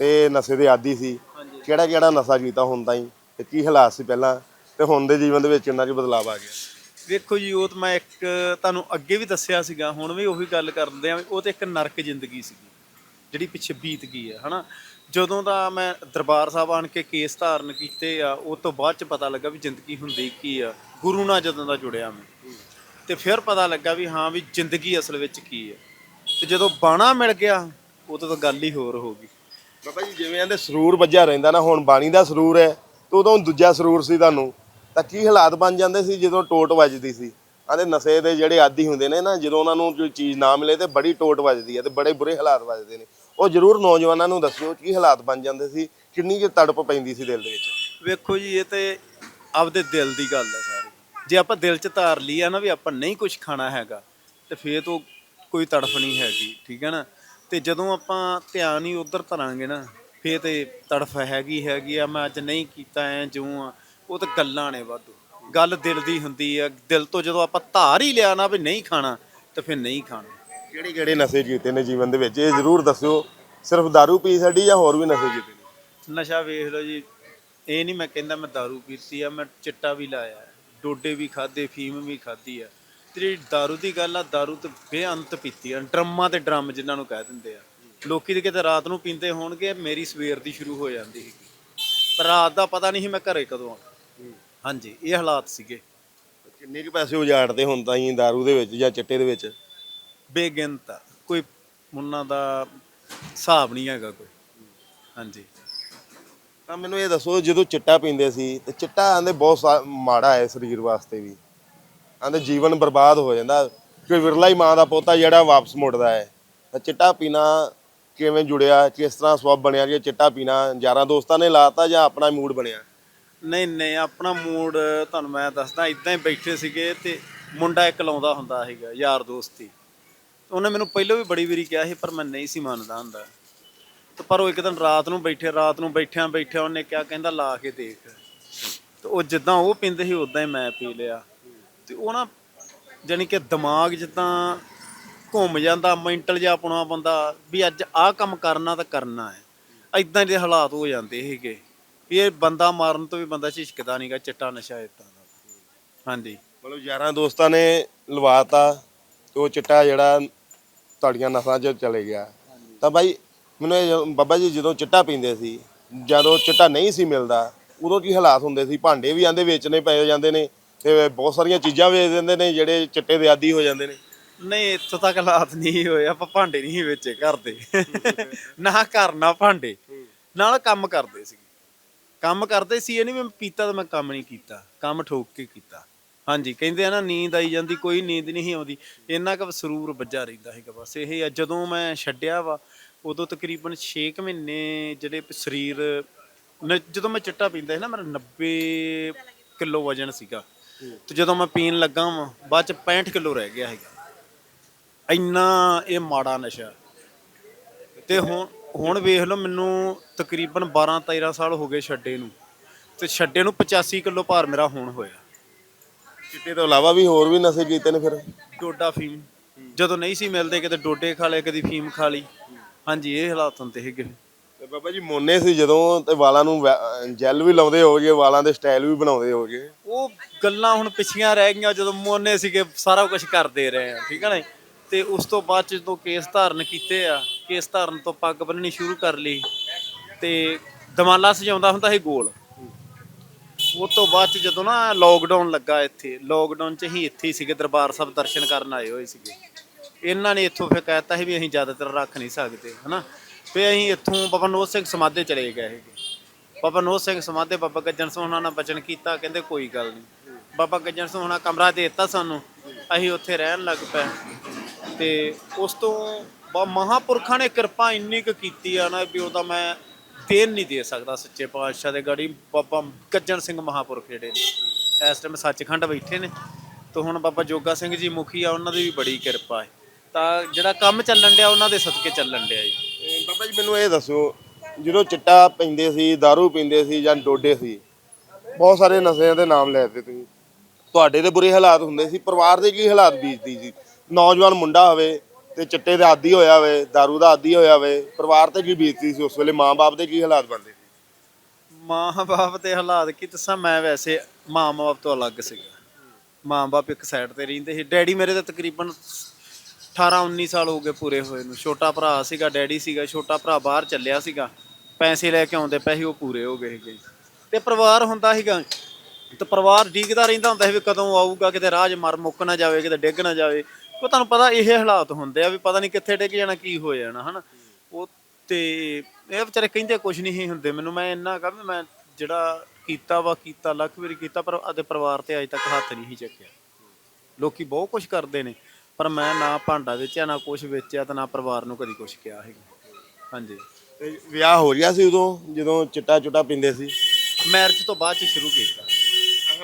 ਤੇ ਨਸ਼ੇ ਦੇ ਆਦੀ ਸੀ। ਕਿਹੜਾ ਕਿਹੜਾ ਨਸ਼ਾ ਕੀਤਾ ਹੁਣ ਤਾਈਂ ਤੇ ਕੀ ਹਾਲਾਤ ਸੀ ਪਹਿਲਾਂ? ਤੇ ਹੁਣ ਦੇ ਜੀਵਨ ਦੇ ਵਿੱਚ ਇੰਨਾ ਕੁ ਬਦਲਾਅ ਆ ਗਿਆ। ਵੇਖੋ ਜੀ, ਉਹ ਤਾਂ ਮੈਂ ਇੱਕ ਤੁਹਾਨੂੰ ਅੱਗੇ ਵੀ ਦੱਸਿਆ ਸੀਗਾ, ਹੁਣ ਵੀ ਉਹੀ ਗੱਲ ਕਰਦੇ ਆ, ਉਹ ਤੇ ਇੱਕ ਨਰਕ ਜ਼ਿੰਦਗੀ ਸੀਗੀ, ਜਿਹੜੀ ਪਿੱਛੇ ਬੀਤ ਗਈ ਹੈ ਹਨਾ? ਜਦੋਂ ਦਾ ਮੈਂ ਦਰਬਾਰ ਸਾਹਿਬ ਆਣ ਕੇ ਕੇਸ ਧਾਰਨ ਕੀਤੇ ਆ, ਉਹ ਤੋਂ ਬਾਅਦ ਚ ਪਤਾ ਲੱਗਾ ਵੀ ਜ਼ਿੰਦਗੀ ਹੁੰਦੀ ਕੀ ਆ, ਗੁਰੂ ਨਾਲ ਜਦੋਂ ਦਾ ਜੁੜਿਆ ਮੈਂ। ਤੇ ਫਿਰ ਪਤਾ ਲੱਗਾ ਵੀ ਹਾਂ, ਵੀ ਜ਼ਿੰਦਗੀ ਅਸਲ ਵਿੱਚ ਕੀ ਹੈ ਤੇ ਜਦੋਂ ਬਾਣਾ ਮਿਲ ਗਿਆ ਉਦੋਂ ਤਾਂ ਗੱਲ ਹੀ ਹੋਰ ਹੋ ਗਈ। ਬਾਬਾ ਜੀ, ਜਿਵੇਂ ਕਹਿੰਦੇ ਸਰੂਰ ਵੱਜਿਆ ਰਹਿੰਦਾ ਨਾ, ਹੁਣ ਬਾਣੀ ਦਾ ਸਰੂਰ ਹੈ, ਤੇ ਉਦੋਂ ਦੂਜਾ ਸਰੂਰ ਸੀ ਤੁਹਾਨੂੰ। ਤਾਂ ਕੀ ਹਾਲਾਤ ਬਣ ਜਾਂਦੇ ਸੀ ਜਦੋਂ ਟੋਟ ਵੱਜਦੀ ਸੀ? ਆਂਦੇ ਨਸ਼ੇ ਦੇ ਜਿਹੜੇ ਆਦੀ ਹੁੰਦੇ ਨੇ ਨਾ, ਜਦੋਂ ਉਹਨਾਂ ਨੂੰ ਕੋਈ ਚੀਜ਼ ਨਾ ਮਿਲੇ ਤੇ ਬੜੀ ਟੋਟ ਵੱਜਦੀ ਹੈ ਤੇ ਬੜੇ ਬੁਰੇ ਹਾਲਾਤ ਵੱਜਦੇ ਨੇ। ਉਹ ਜ਼ਰੂਰ ਨੌਜਵਾਨਾਂ ਨੂੰ ਦੱਸਿਓ ਕੀ ਹਾਲਾਤ ਬਣ ਜਾਂਦੇ ਸੀ, ਕਿੰਨੀ ਕੁ ਤੜਪ ਪੈਂਦੀ ਸੀ ਦਿਲ ਦੇ ਵਿੱਚ? ਵੇਖੋ ਜੀ, ਇਹ ਤੇ ਆਪਦੇ ਦਿਲ ਦੀ ਗੱਲ ਹੈ ਸਾਰੀ। ਜੇ ਆਪਾਂ ਦਿਲ 'ਚ ਧਾਰ ਲਈ ਆ ਨਾ ਵੀ ਆਪਾਂ ਨਹੀਂ ਕੁਝ ਖਾਣਾ ਹੈਗਾ, ਤੇ ਫੇਰ ਤੋਂ ਕੋਈ ਤੜਫ ਨਹੀਂ ਹੈਗੀ, ਠੀਕ ਹੈ ਨਾ? ਤੇ ਜਦੋਂ ਆਪਾਂ ਧਿਆਨ ਹੀ ਉਧਰ ਧਰਾਂਗੇ ਨਾ, ਫੇਰ ਤੇ ਤੜਫ ਹੈਗੀ ਹੈਗੀ ਆ, ਮੈਂ ਅੱਜ ਨਹੀਂ ਕੀਤਾ, ਐ ਜਿਉਂ ਆ। ਉਹ ਤਾਂ ਗੱਲਾਂ ਨੇ ਵਾਧੂ ਗੱਲ ਦਿਲ ਦੀ ਹੁੰਦੀ ਆ ਦਿਲ ਤੋਂ ਜਦੋਂ ਆਪਾਂ ਧਾਰ ਹੀ ਲਿਆ ਨਾ ਵੀ ਨਹੀਂ ਖਾਣਾ ਤੇ ਫਿਰ ਨਹੀਂ ਖਾਣਾ ਕਿਹੜੇ ਕਿਹੜੇ ਨਸ਼ੇ ਕੀਤੇ ਨੇ ਜੀਵਨ ਦੇ ਵਿੱਚ ਇਹ ਜ਼ਰੂਰ ਦੱਸਿਓ ਸਿਰਫ दारू ਪੀ ਛੱਡੀ ਜਾਂ ਹੋਰ ਵੀ ਨਸ਼ੇ ਕੀਤੇ ਨੇ ਨਸ਼ਾ ਵੇਖ ਲਓ ਜੀ ਇਹ ਨਹੀਂ ਮੈਂ ਕਹਿੰਦਾ ਮੈਂ दारू ਪੀਤੀ ਆ ਮੈਂ ਚਿੱਟਾ ਵੀ ਲਾਇਆ ਹੈ, ਡੋਡੇ ਵੀ ਖਾਦੇ ਫੀਮ ਵੀ ਖਾਦੀ ਆ ਤੇ ਜਿਹੜੀ दारू ਦੀ ਗੱਲ ਆ दारू ਤੇ ਬੇਅੰਤ ਪੀਤੀ ਆ ਡਰਮਾਂ ਤੇ ਡਰਮ ਜਿਨ੍ਹਾਂ ਨੂੰ ਕਹਿ ਦਿੰਦੇ ਆ ਲੋਕੀ ਤੇ ਕਿਤੇ ਰਾਤ ਨੂੰ ਪੀਂਦੇ ਹੋਣਗੇ ਮੇਰੀ ਸਵੇਰ ਦੀ ਸ਼ੁਰੂ ਹੋ ਜਾਂਦੀ ਸੀ ਪਰ ਰਾਤ ਦਾ ਪਤਾ ਨਹੀਂ ਸੀ ਮੈਂ ਘਰੇ ਕਦੋਂ ਆਉਣਾ ਹਾਂਜੀ ਇਹ ਹਾਲਾਤ ਸੀਗੇ। ਕਿੰਨੇ ਕੁ ਪੈਸੇ ਉਜਾੜਦੇ ਹੁਣ ਤਾਂ ਹੀ दारू ਦੇ ਵਿੱਚ ਜਾਂ ਚਿੱਟੇ ਦੇ ਵਿੱਚ? ਬੇਗਿਣਤ ਆ ਕੋਈ ਉਹਨਾਂ ਦਾ ਹਿਸਾਬ ਨਹੀਂ ਹੈਗਾ ਕੋਈ। ਹਾਂਜੀ। ਤਾਂ ਮੈਨੂੰ ਇਹ ਦੱਸੋ ਜਦੋਂ ਚਿੱਟਾ ਪੀਂਦੇ ਸੀ ਤੇ ਚਿੱਟਾ ਆਂਦੇ ਬਹੁਤ ਸਾ- ਮਾੜਾ ਹੈ ਸਰੀਰ ਵਾਸਤੇ ਵੀ। ਆਂਦੇ ਜੀਵਨ ਬਰਬਾਦ ਹੋ ਜਾਂਦਾ। ਕੋਈ ਵਿਰਲਾ ਹੀ ਮਾਂ ਦਾ ਪੋਤਾ ਜਿਹੜਾ ਵਾਪਸ ਮੁੜਦਾ ਹੈ। ਤਾਂ ਚਿੱਟਾ ਪੀਣਾ ਕਿਵੇਂ ਜੁੜਿਆ ਕਿਸ ਤਰ੍ਹਾਂ ਸਵੱਬ ਬਣਿਆ ਕਿ ਚਿੱਟਾ ਪੀਣਾ ਯਾਰਾਂ ਦੋਸਤਾਂ ਨੇ ਲਾਤਾ ਜਾਂ ਆਪਣਾ ਮੂਡ ਬਣਿਆ? ਨਹੀਂ ਨਹੀਂ, ਆਪਣਾ ਮੂਡ ਤੁਹਾਨੂੰ ਮੈਂ ਦੱਸਦਾ, ਇਦਾਂ ਹੀ ਬੈਠੇ ਸੀਗੇ ਤੇ ਮੁੰਡਾ ਇੱਕ ਲਾਉਂਦਾ ਹੁੰਦਾ ਸੀਗਾ, ਯਾਰ ਦੋਸਤੀ। ਉਹਨੇ ਮੈਨੂੰ ਪਹਿਲਾਂ ਵੀ ਬੜੀ ਵਾਰੀ ਕਿਹਾ ਸੀ, ਪਰ ਮੈਂ ਨਹੀਂ ਸੀ ਮੰਨਦਾ ਹੁੰਦਾ। ਤੇ ਪਰ ਉਹ ਇੱਕ ਦਿਨ ਰਾਤ ਨੂੰ ਬੈਠੇ, ਰਾਤ ਨੂੰ ਬੈਠਿਆਂ ਬੈਠਿਆਂ ਉਹਨੇ ਕਿਹਾ, ਕਹਿੰਦਾ, ਲਾ ਕੇ ਦੇਖ। ਤੇ ਉਹ ਜਿੱਦਾਂ ਉਹ ਪੀਂਦੇ ਸੀ, ਉਦਾਂ ਹੀ ਮੈਂ ਪੀ ਲਿਆ। ਤੇ ਉਹ ਨਾ ਜਾਨੀ ਕਿ ਦਿਮਾਗ ਜਿੱਦਾਂ ਘੁੰਮ ਜਾਂਦਾ, ਮੈਂਟਲ ਜਿਹਾ ਆਪਣਾ ਬੰਦਾ, ਵੀ ਅੱਜ ਆਹ ਕੰਮ ਕਰਨਾ ਤਾਂ ਕਰਨਾ ਹੈ। ਇਦਾਂ ਦੇ ਹਾਲਾਤ ਹੋ ਜਾਂਦੇ ਸੀਗੇ। ਵੀ ਇਹ ਬੰਦਾ ਮਾਰਨ ਤੋਂ ਵੀ ਬੰਦਾ ਝਿਜਕਦਾ ਨਹੀਂਗਾ ਚਿੱਟਾ ਨਸ਼ਾ ਇਦਾਂ ਦਾ। ਹਾਂਜੀ। ਮਤਲਬ ਯਾਰਾਂ ਦੋਸਤਾਂ ਨੇ ਲਵਾਤਾ ਤੇ ਉਹ ਚਿੱਟਾ ਜਿਹੜਾ ਤੁਹਾਡੀਆਂ ਨਸਾਂ 'ਚ ਚਲੇ ਗਿਆ। ਤਾਂ ਬਾਈ ਮੈਨੂੰ ਇਹ ਬਾਬਾ ਜੀ ਜਦੋਂ ਚਿੱਟਾ ਪੀਂਦੇ ਸੀ ਜਦੋਂ ਚਿੱਟਾ ਨਹੀਂ ਸੀ ਮਿਲਦਾ ਉਦੋਂ ਕੀ ਹਾਲਾਤ ਹੁੰਦੇ ਸੀ? ਭਾਂਡੇ ਵੀ ਆਂਦੇ ਵੇਚਣੇ ਪੈ ਜਾਂਦੇ ਨੇ ਤੇ ਬਹੁਤ ਸਾਰੀਆਂ ਚੀਜ਼ਾਂ ਵੇਚ ਦਿੰਦੇ ਨੇ ਜਿਹੜੇ ਚਿੱਟੇ ਦੇ ਆਦੀ ਹੋ ਜਾਂਦੇ ਨੇ। ਨਹੀਂ ਇੱਥੋਂ ਤੱਕ ਹਾਲਾਤ ਨਹੀਂ ਹੋਏ। ਆਪਾਂ ਭਾਂਡੇ ਨਹੀਂ ਵੇਚੇ ਘਰ ਦੇ। ਨਾ ਘਰ ਨਾ ਭਾਂਡੇ। ਨਾਲ ਕੰਮ ਕਰਦੇ ਸੀ ਕੰਮ ਕਰਦੇ ਸੀ, ਇਹ ਨਹੀਂ ਮੈਂ ਪੀਤਾ ਤਾਂ ਮੈਂ ਕੰਮ ਨਹੀਂ ਕੀਤਾ, ਕੰਮ ਠੋਕ ਕੇ ਕੀਤਾ। ਹਾਂਜੀ, ਕਹਿੰਦੇ ਆ ਨਾ, ਨੀਂਦ ਆਈ ਜਾਂਦੀ, ਕੋਈ ਨੀਂਦ ਨਹੀਂ ਆਉਂਦੀ। ਇੰਨਾ ਕੁ ਸਰੂਰ ਵੱਜਾ ਰਹਿੰਦਾ ਹੈਗਾ ਬਸ, ਇਹ ਆ, ਜਦੋਂ ਮੈਂ ਛੱਡਿਆ ਵਾ, ਉਦੋਂ ਤਕਰੀਬਨ 6 ਮਹੀਨੇ ਜਿਹੜੇ ਸਰੀਰ, ਨ- ਜਦੋਂ ਮੈਂ ਚਿੱਟਾ ਪੀਂਦਾ ਸੀ ਨਾ, ਮੇਰਾ 90 ਕਿਲੋ ਵਜਨ ਸੀਗਾ। ਤੇ ਜਦੋਂ ਮੈਂ ਪੀਣ ਲੱਗਾ ਵਾਂ, ਬਾਅਦ ਚ 65 ਕਿਲੋ ਰਹਿ ਗਿਆ ਹੈਗਾ ਇੰਨਾ ਇਹ ਮਾੜਾ ਨਸ਼ਾ। ਤੇ ਹੁਣ ਹੁਣ ਵੇਖ ਲਓ ਮੈਨੂੰ ਤਕਰੀਬਨ 12 13 ਸਾਲ ਹੋ ਗਏ ਛੱਡੇ ਨੂੰ। ਤੇ ਛੱਡੇ ਨੂੰ 85 ਕਿਲੋ ਭਾਰ ਮੇਰਾ ਹੁਣ ਹੋਇਆ। ਚਿੱਟੇ ਤੋਂ ਇਲਾਵਾ ਵੀ ਹੋਰ ਵੀ ਨਸ਼ੇ ਕੀਤੇ ਨੇ ਫਿਰ? ਡੋਡਾ ਫੀਮ। ਜਦੋਂ ਨਹੀਂ ਸੀ ਮਿਲਦੇ ਕਿਤੇ ਡੋਡੇ ਖਾ ਲਏ ਕਦੀ ਫੀਮ ਖਾ ਲਈ। ਹਾਂਜੀ ਇਹ ਹਾਲਾਤ ਹੁੰਦੇ ਹੈਗੇ ਤੇ ਬਾਬਾ ਜੀ ਮੋਨੇ ਸੀ ਜਦੋਂ ਤੇ ਵਾਲਾਂ ਨੂੰ ਜੈਲ ਵੀ ਲਾਉਂਦੇ ਹੋਗੇ ਵਾਲਾਂ ਦੇ ਸਟਾਈਲ ਵੀ ਬਣਾਉਂਦੇ ਹੋਗੇ ਉਹ ਗੱਲਾਂ ਹੁਣ ਪਿਛੀਆਂ ਰਹਿ ਗਈਆਂ ਜਦੋਂ ਮੋਨੇ ਸੀਗੇ ਸਾਰਾ ਕੁਝ ਕਰਦੇ ਰਹੇ ਆ ਠੀਕ ਹੈ ਨਾ ਜੀ? ਤੇ ਉਸ ਤੋਂ ਬਾਅਦ 'ਚ ਜਦੋਂ ਕੇਸ ਧਾਰਨ ਕੀਤੇ ਆ ਕੇਸ ਧਾਰਨ ਤੋਂ ਪੱਗ ਬੰਨਣੀ ਸ਼ੁਰੂ ਕਰ ਲਈ ਤੇ ਦਮਾਲਾ ਸਜਾਉਂਦਾ ਹੁੰਦਾ ਸੀ ਗੋਲ। ਉਹ ਤੋਂ ਬਾਅਦ 'ਚ ਜਦੋਂ ਨਾ ਲੋਕਡਾਊਨ ਲੱਗਾ ਇੱਥੇ ਲੋਕਡਾਊਨ 'ਚ ਹੀ ਇੱਥੇ ਹੀ ਸੀਗੇ, ਦਰਬਾਰ ਸਾਹਿਬ ਦਰਸ਼ਨ ਕਰਨ ਆਏ ਹੋਏ ਸੀਗੇ। ਇਹਨਾਂ ਨੇ ਇੱਥੋਂ ਫਿਰ ਕਹਿਤਾ ਸੀ ਵੀ ਅਸੀਂ ਜ਼ਿਆਦਾਤਰ ਰੱਖ ਨਹੀਂ ਸਕਦੇ, ਹਨਾ? ਫਿਰ ਅਸੀਂ ਇੱਥੋਂ ਬਾਬਾ ਨੋਹ ਸਿੰਘ ਸਮਾਧੇ ਚਲੇ ਗਏ ਹੈਗੇ ਬਾਬਾ ਨੋਹ ਸਿੰਘ ਸਮਾਧੇ, ਬਾਬਾ ਗੱਜਣ ਸਿੰਘ ਉਹਨਾਂ ਨਾਲ ਬਚਨ ਕੀਤਾ, ਕਹਿੰਦੇ ਕੋਈ ਗੱਲ ਨਹੀਂ। ਬਾਬਾ ਗੱਜਣ ਸਿੰਘ ਉਹਨਾਂ ਕਮਰਾ ਦੇ ਦਿੱਤਾ ਸਾਨੂੰ, ਅਸੀਂ ਉੱਥੇ ਰਹਿਣ ਲੱਗ ਪਏ। ਤੇ ਉਸ ਤੋਂ ਬਾ ਮਹਾਪੁਰਖਾਂ ਨੇ ਕਿਰਪਾ ਇੰਨੀ ਕੁ ਕੀਤੀ ਆ ਨਾ ਵੀ ਉਹਦਾ ਮੈਂ ਦੇਣ ਨਹੀਂ ਦੇ ਸਕਦਾ ਸੱਚੇ ਪਾਤਸ਼ਾਹ ਦੇ ਗਾੜੀ ਬਾਬਾ ਗੱਜਣ ਸਿੰਘ ਮਹਾਪੁਰਖ ਜਿਹੜੇ ਨੇ। ਇਸ ਟਾਈਮ ਸੱਚਖੰਡ ਬੈਠੇ ਨੇ ਤੇ ਹੁਣ ਬਾਬਾ ਜੋਗਾ ਸਿੰਘ ਜੀ ਮੁਖੀ ਆ, ਉਹਨਾਂ ਦੀ ਵੀ ਬੜੀ ਕਿਰਪਾ ਹੈ। ਤਾਂ ਜਿਹੜਾ ਕੰਮ ਚੱਲਣ ਡਿਆ, ਉਹਨਾਂ ਦੇ ਸਦਕੇ ਚੱਲਣ ਡਿਆ ਜੀ। ਬਾਬਾ ਜੀ ਮੈਨੂੰ ਇਹ ਦੱਸੋ ਜਦੋਂ ਚਿੱਟਾ ਪੀਂਦੇ ਸੀ दारू ਪੀਂਦੇ ਸੀ ਜਾਂ ਡੋਡੇ ਸੀ, ਬਹੁਤ ਸਾਰੇ ਨਸ਼ਿਆਂ ਦੇ ਨਾਮ ਲੈ ਦਿੱਤੇ ਤੁਸੀਂ। ਤੁਹਾਡੇ ਦੇ ਬੁਰੇ ਹਾਲਾਤ ਹੁੰਦੇ ਸੀ, ਪਰਿਵਾਰ ਦੇ ਕੀ ਹਾਲਾਤ ਬੀਤਦੀ ਸੀ? ਨੌਜਵਾਨ ਮੁੰਡਾ ਹੋਵੇ ਤੇ ਚਿੱਟੇ ਦਾ ਆਦੀ ਹੋਇਆ ਹੋਵੇ दारू ਦਾ ਆਦੀ ਹੋਇਆ ਹੋਵੇ ਪਰਿਵਾਰ ਤੇ ਕੀ ਬੀਤਦੀ ਸੀ ਉਸ ਵੇਲੇ? ਮਾਂ-ਬਾਪ ਦੇ ਕੀ ਹਾਲਾਤ ਬਣਦੇ ਸੀ? ਮਾਂ-ਬਾਪ ਦੇ ਹਾਲਾਤ ਕੀ ਦੱਸਾਂ? ਮੈਂ ਵੈਸੇ ਮਾਂ-ਬਾਪ ਤੋਂ ਅਲੱਗ ਸੀਗਾ। ਮਾਂ-ਬਾਪ ਇੱਕ ਸਾਈਡ ਤੇ ਰਹਿੰਦੇ ਸੀ। ਡੈਡੀ ਮੇਰੇ ਤਾਂ ਤਕਰੀਬਨ 18-19 ਸਾਲ ਹੋ ਗਏ ਪੂਰੇ ਹੋਏ ਨੂੰ। ਛੋਟਾ ਭਰਾ ਸੀਗਾ, ਡੈਡੀ ਸੀਗਾ, ਛੋਟਾ ਭਰਾ ਬਾਹਰ ਚੱਲਿਆ ਸੀਗਾ। ਪੈਸੇ ਲੈ ਕੇ ਆਉਂਦੇ ਪੈਸੇ ਉਹ ਪੂਰੇ ਹੋ ਗਏ ਸੀਗੇ। ਤੇ ਪਰਿਵਾਰ ਹੁੰਦਾ ਸੀਗਾ। ਤੇ ਪਰਿਵਾਰ ਡੀਕਦਾ ਰਹਿੰਦਾ ਹੁੰਦਾ ਸੀ ਵੀ ਕਦੋਂ ਆਊਗਾ, ਕਿਤੇ ਰਾਜ ਮਰ ਮੁੱਕ ਨਾ ਜਾਵੇ, ਕਿਤੇ ਡਿੱਗ ਨਾ ਜਾਵੇ। ਉਹ ਤੁਹਾਨੂੰ ਪਤਾ ਇਹ ਹਾਲਾਤ ਹੁੰਦੇ ਆ ਵੀ ਪਤਾ ਨਹੀਂ ਕਿੱਥੇ ਡਿੱਗ ਜਾਣਾ ਕੀ ਹੋ ਜਾਣਾ ਹਨਾ? ਉਹ ਤੇ ਇਹ ਵਿਚਾਰੇ ਕਹਿੰਦੇ ਕੁਝ ਨਹੀਂ ਸੀ ਹੁੰਦੇ। ਮੈਨੂੰ ਮੈਂ ਇੰਨਾ ਕਹਾਂ ਮੈਂ ਜਿਹੜਾ ਕੀਤਾ ਵਾ ਕੀਤਾ ਲੱਖ ਵਾਰੀ ਕੀਤਾ ਪਰ ਆਦੇ ਪਰਿਵਾਰ ਤੇ ਅਜੇ ਤੱਕ ਹੱਥ ਨਹੀਂ ਸੀ ਚੱਕਿਆ। ਲੋਕੀ ਬਹੁਤ ਕੁਝ ਕਰਦੇ ਨੇ ਪਰ ਮੈਂ ਨਾ ਭਾਂਡਾ ਵੇਚਿਆ ਨਾ ਕੁਝ ਵੇਚਿਆ ਤੇ ਨਾ ਪਰਿਵਾਰ ਨੂੰ ਕਦੀ ਕੁਝ ਕਿਹਾ ਹੈਗਾ। ਹਾਂਜੀ। ਤੇ ਵਿਆਹ ਹੋ ਗਿਆ ਸੀ ਉਦੋਂ ਜਦੋਂ ਚਿੱਟਾ ਚੁੱਟਾ ਪੀਂਦੇ ਸੀ? ਮੈਰਿਜ ਤੋਂ ਬਾਅਦ ਚ ਸ਼ੁਰੂ ਕੀਤਾ।